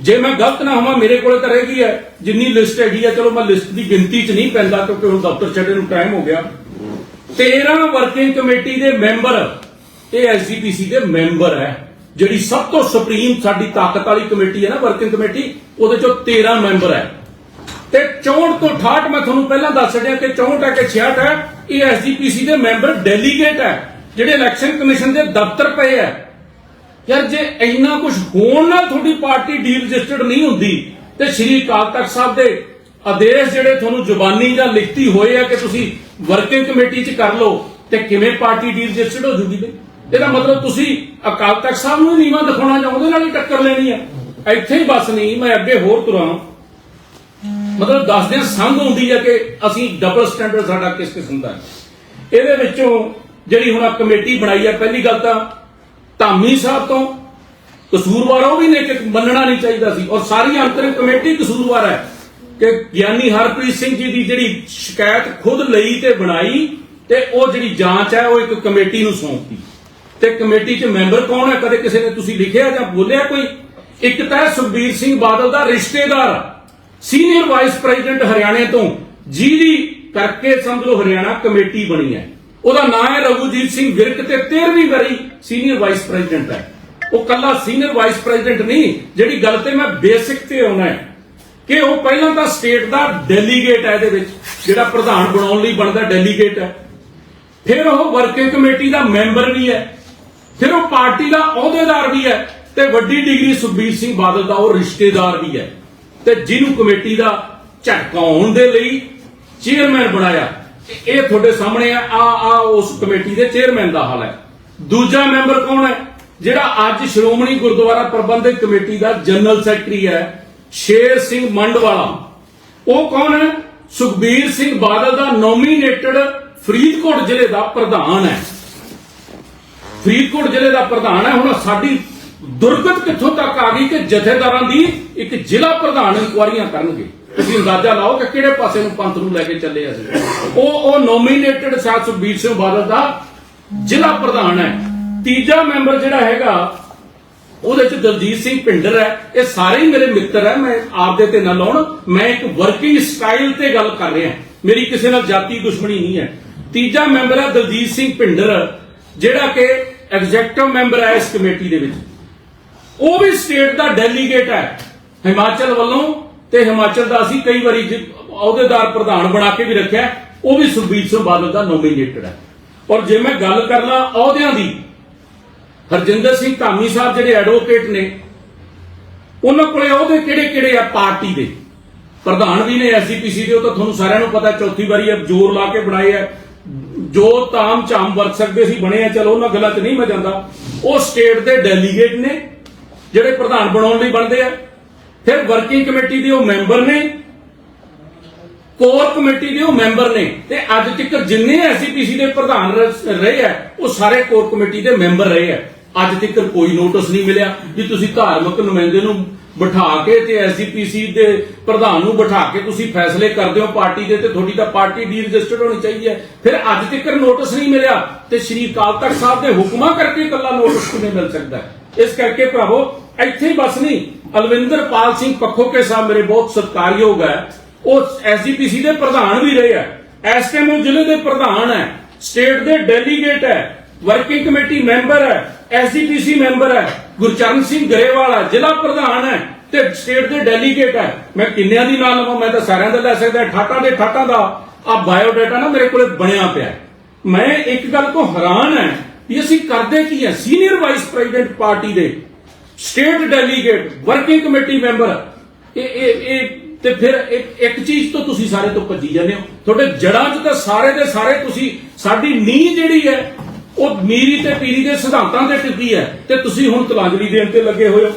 ਜੇ ਮੈਂ ਗਲਤ ਨਾ ਹੋਵਾਂ, ਮੇਰੇ ਕੋਲੇ ਤਾਂ ਰਹਿ ਗਈ ਹੈ। ਜਿੰਨੀ ਲਿਸਟ ਹੈਗੀ ਹੈ, ਚਲੋ ਮੈਂ ਲਿਸਟ ਦੀ ਗਿਣਤੀ 'ਚ ਨਹੀਂ ਪੈਂਦਾ, ਕਿਉਂਕਿ ਹੁਣ ਦਫ਼ਤਰ ਛੱਡੇ ਨੂੰ ਟਾਈਮ ਹੋ ਗਿਆ। 13 ਵਰਕਿੰਗ ਕਮੇਟੀ ਦੇ ਮੈਂਬਰ ਇਹ ਐਸਜੀਪੀਸੀ ਦੇ ਮੈਂਬਰ ਹੈ, ਜਿਹੜੀ ਸਭ ਤੋਂ ਸੁਪਰੀਮ ਸਾਡੀ ਤਾਕਤ ਵਾਲੀ ਕਮੇਟੀ ਹੈ ਨਾ ਵਰਕਿੰਗ ਕਮੇਟੀ ਉਹਦੇ ਚੋਂ 13 ਮੈਂਬਰ ਹੈ। ਤੇ 64 ਤੋਂ 68 ਮੈਂ ਤੁਹਾਨੂੰ ਪਹਿਲਾਂ ਦੱਸ ਛੱਡਿਆ ਕਿ 64 ਹੈ ਕਿ 66 ਹੈ ਇਹ ਐਸਜੀਪੀਸੀ ਦੇ ਮੈਂਬਰ ਡੈਲੀਗੇਟ ਹੈ, ਜਿਹੜੇ ਇਲੈਕਸ਼ਨ ਕਮਿਸ਼ਨ ਦੇ ਦਫ਼ਤਰ ਪਏ ਹੈ। ਯਾਰ ਜੇ ਇੰਨਾ ਕੁਝ ਹੋਣ ਨਾਲ ਤੁਹਾਡੀ ਪਾਰਟੀ ਡੀ ਰਜਿਸਟਰਡ ਨਹੀਂ ਹੁੰਦੀ, ਤੇ ਸ਼੍ਰੀ ਅਕਾਲ ਤਖਤ ਸਾਹਿਬ ਦੇ ਆਦੇਸ਼ ਜਿਹੜੇ ਤੁਹਾਨੂੰ ਜ਼ੁਬਾਨੀ ਜਾਂ ਲਿਖਤੀ ਹੋਏ ਆ ਕਿ ਤੁਸੀਂ ਵਰਕਿੰਗ ਕਮੇਟੀ 'ਚ ਕਰ ਲਓ, ਤੇ ਕਿਵੇਂ ਪਾਰਟੀ ਡੀ ਰਜਿਸਟਰਡ ਹੋ ਜੂਗੀ ਬਈ ਇਹਦਾ ਮਤਲਬ ਤੁਸੀਂ ਅਕਾਲ ਤਖਤ ਸਾਹਿਬ ਨੂੰ ਹੀ ਨੀਵਾਂ ਦਿਖਾਉਣਾ ਜਾਂ ਉਹਦੇ ਨਾਲ ਹੀ ਟੱਕਰ ਲੈਣੀ ਹੈ ਇੱਥੇ ਹੀ ਬਸ ਨਹੀਂ, ਮੈਂ ਅੱਗੇ ਹੋਰ ਤੁਰਾਂ। ਮਤਲਬ ਦੱਸਦੇ ਆ ਸੰਗ ਹੁੰਦੀ ਹੈ ਕਿ ਅਸੀਂ ਡਬਲ ਸਟੈਂਡਰਡ ਸਾਡਾ ਕਿਸ ਕਿਸਮ ਦਾ ਇਹਦੇ ਵਿੱਚੋਂ ਜਿਹੜੀ ਹੁਣ ਆਹ ਕਮੇਟੀ ਬਣਾਈ ਹੈ ਪਹਿਲੀ ਗੱਲ ਤਾਂ ਧਾਮੀ ਸਾਹਿਬ ਤੋਂ ਕਸੂਰਵਾਰ ਉਹ ਵੀ ਨੇ ਕਿ ਮੰਨਣਾ ਨਹੀਂ ਚਾਹੀਦਾ ਸੀ। ਔਰ ਸਾਰੀ ਅੰਤਰਿਮ ਕਮੇਟੀ ਕਸੂਰਵਾਰ ਹੈ ਕਿ ਗਿਆਨੀ ਹਰਪ੍ਰੀਤ ਸਿੰਘ ਜੀ ਦੀ ਜਿਹੜੀ ਸ਼ਿਕਾਇਤ ਖੁਦ ਲਈ ਤੇ ਬਣਾਈ ਤੇ ਉਹ ਜਿਹੜੀ ਜਾਂਚ ਹੈ ਉਹ ਇੱਕ ਕਮੇਟੀ ਨੂੰ ਸੌਂਪੀ। ਤੇ ਕਮੇਟੀ 'ਚ ਮੈਂਬਰ ਕੌਣ ਹੈ? ਕਦੇ ਕਿਸੇ ਨੇ ਤੁਸੀਂ ਲਿਖਿਆ ਜਾਂ ਬੋਲਿਆ ਕੋਈ? ਇੱਕ ਤਾਂ ਸੁਖਬੀਰ ਸਿੰਘ ਬਾਦਲ ਦਾ ਰਿਸ਼ਤੇਦਾਰ ਸੀਨੀਅਰ ਵਾਈਸ ਪ੍ਰੈਜ਼ੀਡੈਂਟ ਹਰਿਆਣੇ ਤੋਂ। ਜਿਹਦੀ ਕਰਕੇ ਸਮਝ ਲਓ ਹਰਿਆਣਾ ਕਮੇਟੀ ਬਣੀ ਹੈ। ਉਹਦਾ ਨਾਮ ਹੈ ਰਘੂਜੀਤ ਸਿੰਘ ਵਿਰਕ ਤੇ 13ਵੀਂ ਵਾਰੀ ਸੀਨੀਅਰ ਵਾਈਸ ਪ੍ਰੈਜ਼ੀਡੈਂਟ ਹੈ। ਉਹ ਕੱਲਾ ਸੀਨੀਅਰ ਵਾਈਸ ਪ੍ਰੈਜ਼ੀਡੈਂਟ ਨਹੀਂ, ਜਿਹੜੀ ਗੱਲ ਤੇ ਮੈਂ ਬੇਸਿਕ ਤੇ ਆਉਣਾ ਹੈ ਕਿ ਉਹ ਪਹਿਲਾਂ ਤਾਂ ਸਟੇਟ ਦਾ ਡੈਲੀਗੇਟ ਹੈ ਇਹਦੇ ਵਿੱਚ, ਜਿਹੜਾ ਪ੍ਰਧਾਨ ਬਣਾਉਣ ਲਈ ਬਣਦਾ ਡੈਲੀਗੇਟ ਹੈ। ਫਿਰ ਉਹ ਵਰਕਿੰਗ ਕਮੇਟੀ ਦਾ ਮੈਂਬਰ ਵੀ ਹੈ। ਫਿਰ ਉਹ ਪਾਰਟੀ ਦਾ ਅਹੁਦੇਦਾਰ ਵੀ ਹੈ ਤੇ ਵੱਡੀ ਡਿਗਰੀ ਸੁਖਬੀਰ ਸਿੰਘ ਬਾਦਲ ਦਾ ਉਹ ਰਿਸ਼ਤੇਦਾਰ ਵੀ ਹੈ। ਤੇ ਜਿਹਨੂੰ ਕਮੇਟੀ ਦਾ ਝਟਕਾਉਣ ਦੇ ਲਈ ਚੇਅਰਮੈਨ ਬਣਾਇਆ। ਇਹ ਤੁਹਾਡੇ ਸਾਹਮਣੇ ਆ ਆ ਆ, ਉਸ ਕਮੇਟੀ ਦੇ ਚੇਅਰਮੈਨ ਦਾ ਹਾਲ ਹੈ। ਦੂਜਾ ਮੈਂਬਰ ਕੌਣ ਹੈ? ਜਿਹੜਾ ਅੱਜ ਸ਼੍ਰੋਮਣੀ ਗੁਰਦੁਆਰਾ ਪ੍ਰਬੰਧਕ ਕਮੇਟੀ ਦਾ ਜਨਰਲ ਸੈਕਟਰੀ ਹੈ, ਸ਼ੇਰ ਸਿੰਘ ਮੰਡਵਾਲਾ। ਉਹ ਕੌਣ ਹੈ? ਸੁਖਬੀਰ ਸਿੰਘ ਬਾਦਲ ਦਾ ਨੋਮੀਨੇਟਡ ਫਰੀਦਕੋਟ ਜ਼ਿਲ੍ਹੇ ਦਾ ਪ੍ਰਧਾਨ ਹੈ। ਫਰੀਦਕੋਟ ਜ਼ਿਲ੍ਹੇ ਦਾ ਪ੍ਰਧਾਨ ਹੈ। ਹੁਣ ਸਾਡੀ ਦੁਰਗਤ ਕਿੱਥੋਂ ਤੱਕ ਆ ਗਈ ਕਿ ਜਥੇਦਾਰਾਂ ਦੀ ਇੱਕ ਜ਼ਿਲ੍ਹਾ ਪ੍ਰਧਾਨ ਇਨਕੁਆਰੀਆਂ ਕਰਨਗੇ? ਤੁਸੀਂ ਅੰਦਾਜ਼ਾ ਲਾਓ ਕਿ ਕਿਹੜੇ ਪਾਸੇ ਨੂੰ ਪੰਥ ਨੂੰ ਲੈ ਕੇ ਚੱਲੇ ਅਸੀਂ। ਉਹ ਉਹ ਨੋਮੀਨੇਟਡ ਸਾਧ ਸੁਖਬੀਰ ਸਿੰਘ ਬਾਦਲ ਦਾ ਜ਼ਿਲ੍ਹਾ ਪ੍ਰਧਾਨ ਹੈ। ਤੀਜਾ ਮੈਂਬਰ ਜਿਹੜਾ ਹੈਗਾ, ਉਹਦੇ ਚ ਦਲਜੀਤ ਸਿੰਘ ਭਿੰਡਰ ਹੈ। ਇਹ ਸਾਰੇ ਹੀ ਮੇਰੇ ਮਿੱਤਰ ਹੈ, ਮੈਂ ਆਪਦੇ ਤੇ ਨਾ ਲਾਉਣ, ਮੈਂ ਇੱਕ ਵਰਕਿੰਗ ਸਟਾਈਲ ਤੇ ਗੱਲ ਕਰ ਰਿਹਾ। ਮੇਰੀ ਕਿਸੇ ਨਾਲ ਜਾਤੀ ਦੁਸ਼ਮਣੀ ਨਹੀਂ ਹੈ। ਤੀਜਾ ਮੈਂਬਰ ਹੈ ਦਲਜੀਤ ਸਿੰਘ ਭਿੰਡਰ, ਜਿਹੜਾ ਕਿ ਐਗਜ਼ੈਕਟਿਵ ਮੈਂਬਰ ਹੈ ਇਸ ਕਮੇਟੀ ਦੇ ਵਿੱਚ। ਉਹ ਵੀ ਸਟੇਟ ਦਾ ਡੈਲੀਗੇਟ ਹੈ। ਹਿਮਾਚਲ ਵੱਲੋਂ ਤੇ ਹਿਮਾਚਲ ਦਾ ਅਸੀਂ ਕਈ ਵਾਰੀ ਅਹੁਦੇਦਾਰ ਪ੍ਰਧਾਨ ਬਣਾ ਕੇ ਵੀ ਰੱਖਿਆ, ਉਹ ਵੀ ਸੁਖਬੀਰ ਸਿੰਘ ਬਾਦਲ ਦਾ ਨੋਮੀਨੇਟਡ ਹੈ। ਔਰ ਜੇ ਮੈਂ ਗੱਲ ਕਰ ਲਾਂ ਅਹੁਦਿਆਂ ਦੀ, ਹਰਜਿੰਦਰ ਸਿੰਘ ਧਾਮੀ ਸਾਹਿਬ ਜਿਹੜੇ ਐਡਵੋਕੇਟ ਨੇ, ਉਹਨਾਂ ਕੋਲੇ ਅਹੁਦੇ ਕਿਹੜੇ ਕਿਹੜੇ ਆ ਪਾਰਟੀ ਦੇ? ਪ੍ਰਧਾਨ ਵੀ ਨੇ ਐਸਜੀਪੀਸੀ ਦੇ, ਉਹ ਤਾਂ ਤੁਹਾਨੂੰ ਸਾਰਿਆਂ ਨੂੰ ਪਤਾ, ਚੌਥੀ ਵਾਰੀ ਇਹ ਜ਼ੋਰ ਲਾ ਕੇ ਬਣਾਏ ਆ। ਜੋ ਤਾਮ ਝਾਮ ਵਰਤ ਸਕਦੇ ਸੀ ਬਣੇ ਆ, ਚਲੋ ਉਹਨਾਂ ਗੱਲਾਂ 'ਚ ਨਹੀਂ ਮੈਂ ਜਾਂਦਾ। ਉਹ ਸਟੇਟ ਦੇ ਡੈਲੀਗੇਟ ਨੇ, ਜਿਹੜੇ ਪ੍ਰਧਾਨ ਬਣਾਉਣ ਲਈ ਬਣਦੇ ਆ। ਫਿਰ ਵਰਕਿੰਗ ਕਮੇਟੀ ਦੇ ਉਹ ਮੈਂਬਰ ਨੇ ਕੋਰ ਕਮੇਟੀ ਦੇ ਉਹ ਮੈਂਬਰ ਨੇ ਤੇ ਅੱਜ ਤੱਕ ਜਿੰਨੇ ਐਸਜੀਪੀਸੀ ਦੇ ਪ੍ਰਧਾਨ ਰਹੇ ਆ, ਉਹ ਸਾਰੇ ਕੋਰ ਕਮੇਟੀ ਦੇ ਮੈਂਬਰ ਰਹੇ ਆ। ਅੱਜ ਤੱਕ ਕੋਈ ਨੋਟਿਸ ਨਹੀਂ ਮਿਲਿਆ ਵੀ ਤੁਸੀਂ ਧਾਰਮਿਕ ਨੁਮਾਇੰਦੇ ਨੂੰ ਬਿਠਾ ਕੇ ਤੇ ਐਸਜੀਪੀਸੀ ਦੇ ਪ੍ਰਧਾਨ ਨੂੰ ਬਿਠਾ ਕੇ ਤੁਸੀਂ ਫੈਸਲੇ ਕਰਦੇ ਹੋ ਪਾਰਟੀ ਦੇ ਤੇ ਤੁਹਾਡੀ ਤਾਂ ਪਾਰਟੀ ਡੀ ਰਜਿਸਟਰਡ ਹੋਣੀ ਚਾਹੀਦੀ ਹੈ। ਫਿਰ ਅੱਜ ਤੱਕ ਨੋਟਿਸ ਨਹੀਂ ਮਿਲਿਆ ਤੇ ਸ਼੍ਰੀ ਅਕਾਲ ਤਖਤ ਸਾਹਿਬ ਦੇ ਹੁਕਮਾਂ ਕਰਕੇ ਇਕੱਲਾ ਨੋਟਿਸ ਕਿਵੇਂ ਮਿਲ ਸਕਦਾ ਇਸ ਕਰਕੇ ਭਰਾਵੋ ਇੱਥੇ ਹੀ ਬਸ ਨਹੀਂ ਅਲਵਿੰਦਰਪਾਲ ਸਿੰਘ ਪੱਖੋਕੇ ਸਾਹਿਬ ਮੇਰੇ ਬਹੁਤ ਸਤਿਕਾਰਯੋਗ ਹੈ। ਉਹ ਐਸਜੀਪੀਸੀ ਦੇ ਪ੍ਰਧਾਨ ਵੀ ਰਹੇ ਆ ਇਸ ਟਾਈਮ ਉਹ ਜ਼ਿਲ੍ਹੇ ਦੇ ਪ੍ਰਧਾਨ ਹੈ। ਸਟੇਟ ਦੇ ਡੈਲੀਗੇਟ ਹੈ। ਵਰਕਿੰਗ ਕਮੇਟੀ ਮੈਂਬਰ ਹੈ। ਐਸਜੀਪੀਸੀ ਮੈਂਬਰ ਹੈ। ਗੁਰਚਰਨ ਸਿੰਘ ਗਰੇਵਾਲ ਹੈ। ਜ਼ਿਲ੍ਹਾ ਪ੍ਰਧਾਨ ਹੈ ਤੇ ਸਟੇਟ ਦੇ ਡੈਲੀਗੇਟ ਹੈ। ਮੈਂ ਕਿੰਨਿਆਂ ਦੀ ਨਾਂ ਲਵਾਂ? ਮੈਂ ਤਾਂ ਸਾਰਿਆਂ ਦਾ ਲੈ ਸਕਦਾ ਠਾਟਾਂ ਦੇ ਠਾਟਾਂ ਦਾ ਆ ਬਾਇਓਡਾਟਾ ਨਾ ਮੇਰੇ ਕੋਲੇ ਬਣਿਆ ਪਿਆ ਮੈਂ ਇੱਕ ਗੱਲ ਤੋਂ ਹੈਰਾਨ ਹੈ ਵੀ ਅਸੀਂ ਕਰਦੇ ਕੀ ਹੈ? ਸੀਨੀਅਰ ਵਾਈਸ ਪ੍ਰੈਜ਼ੀਡੈਂਟ ਪਾਰਟੀ ਦੇ state delegate, working committee member. ਇਹ ਇਹ ਇਹ, ਤੇ ਫਿਰ ਇੱਕ ਚੀਜ਼ ਤੋਂ ਤੁਸੀਂ ਸਾਰੇ ਤੋਂ ਭੱਜੀ ਜਾਂਦੇ ਹੋ। ਤੁਹਾਡੇ ਜੜਾਂ 'ਚ ਤਾਂ ਸਾਰੇ ਦੇ ਸਾਰੇ ਤੁਸੀਂ, ਸਾਡੀ ਨੀਂਹ ਜਿਹੜੀ ਹੈ, ਉਹ ਮੀਰੀ ਤੇ ਪੀਰੀ ਦੇ ਸਿਧਾਂਤਾਂ ਤੇ ਟਿਕੀ ਹੈ, ਤੇ ਤੁਸੀਂ ਹੁਣ ਤਲਾਂਜਲੀ ਦੇਣ ਤੇ ਲੱਗੇ ਹੋਏ ਹੋ।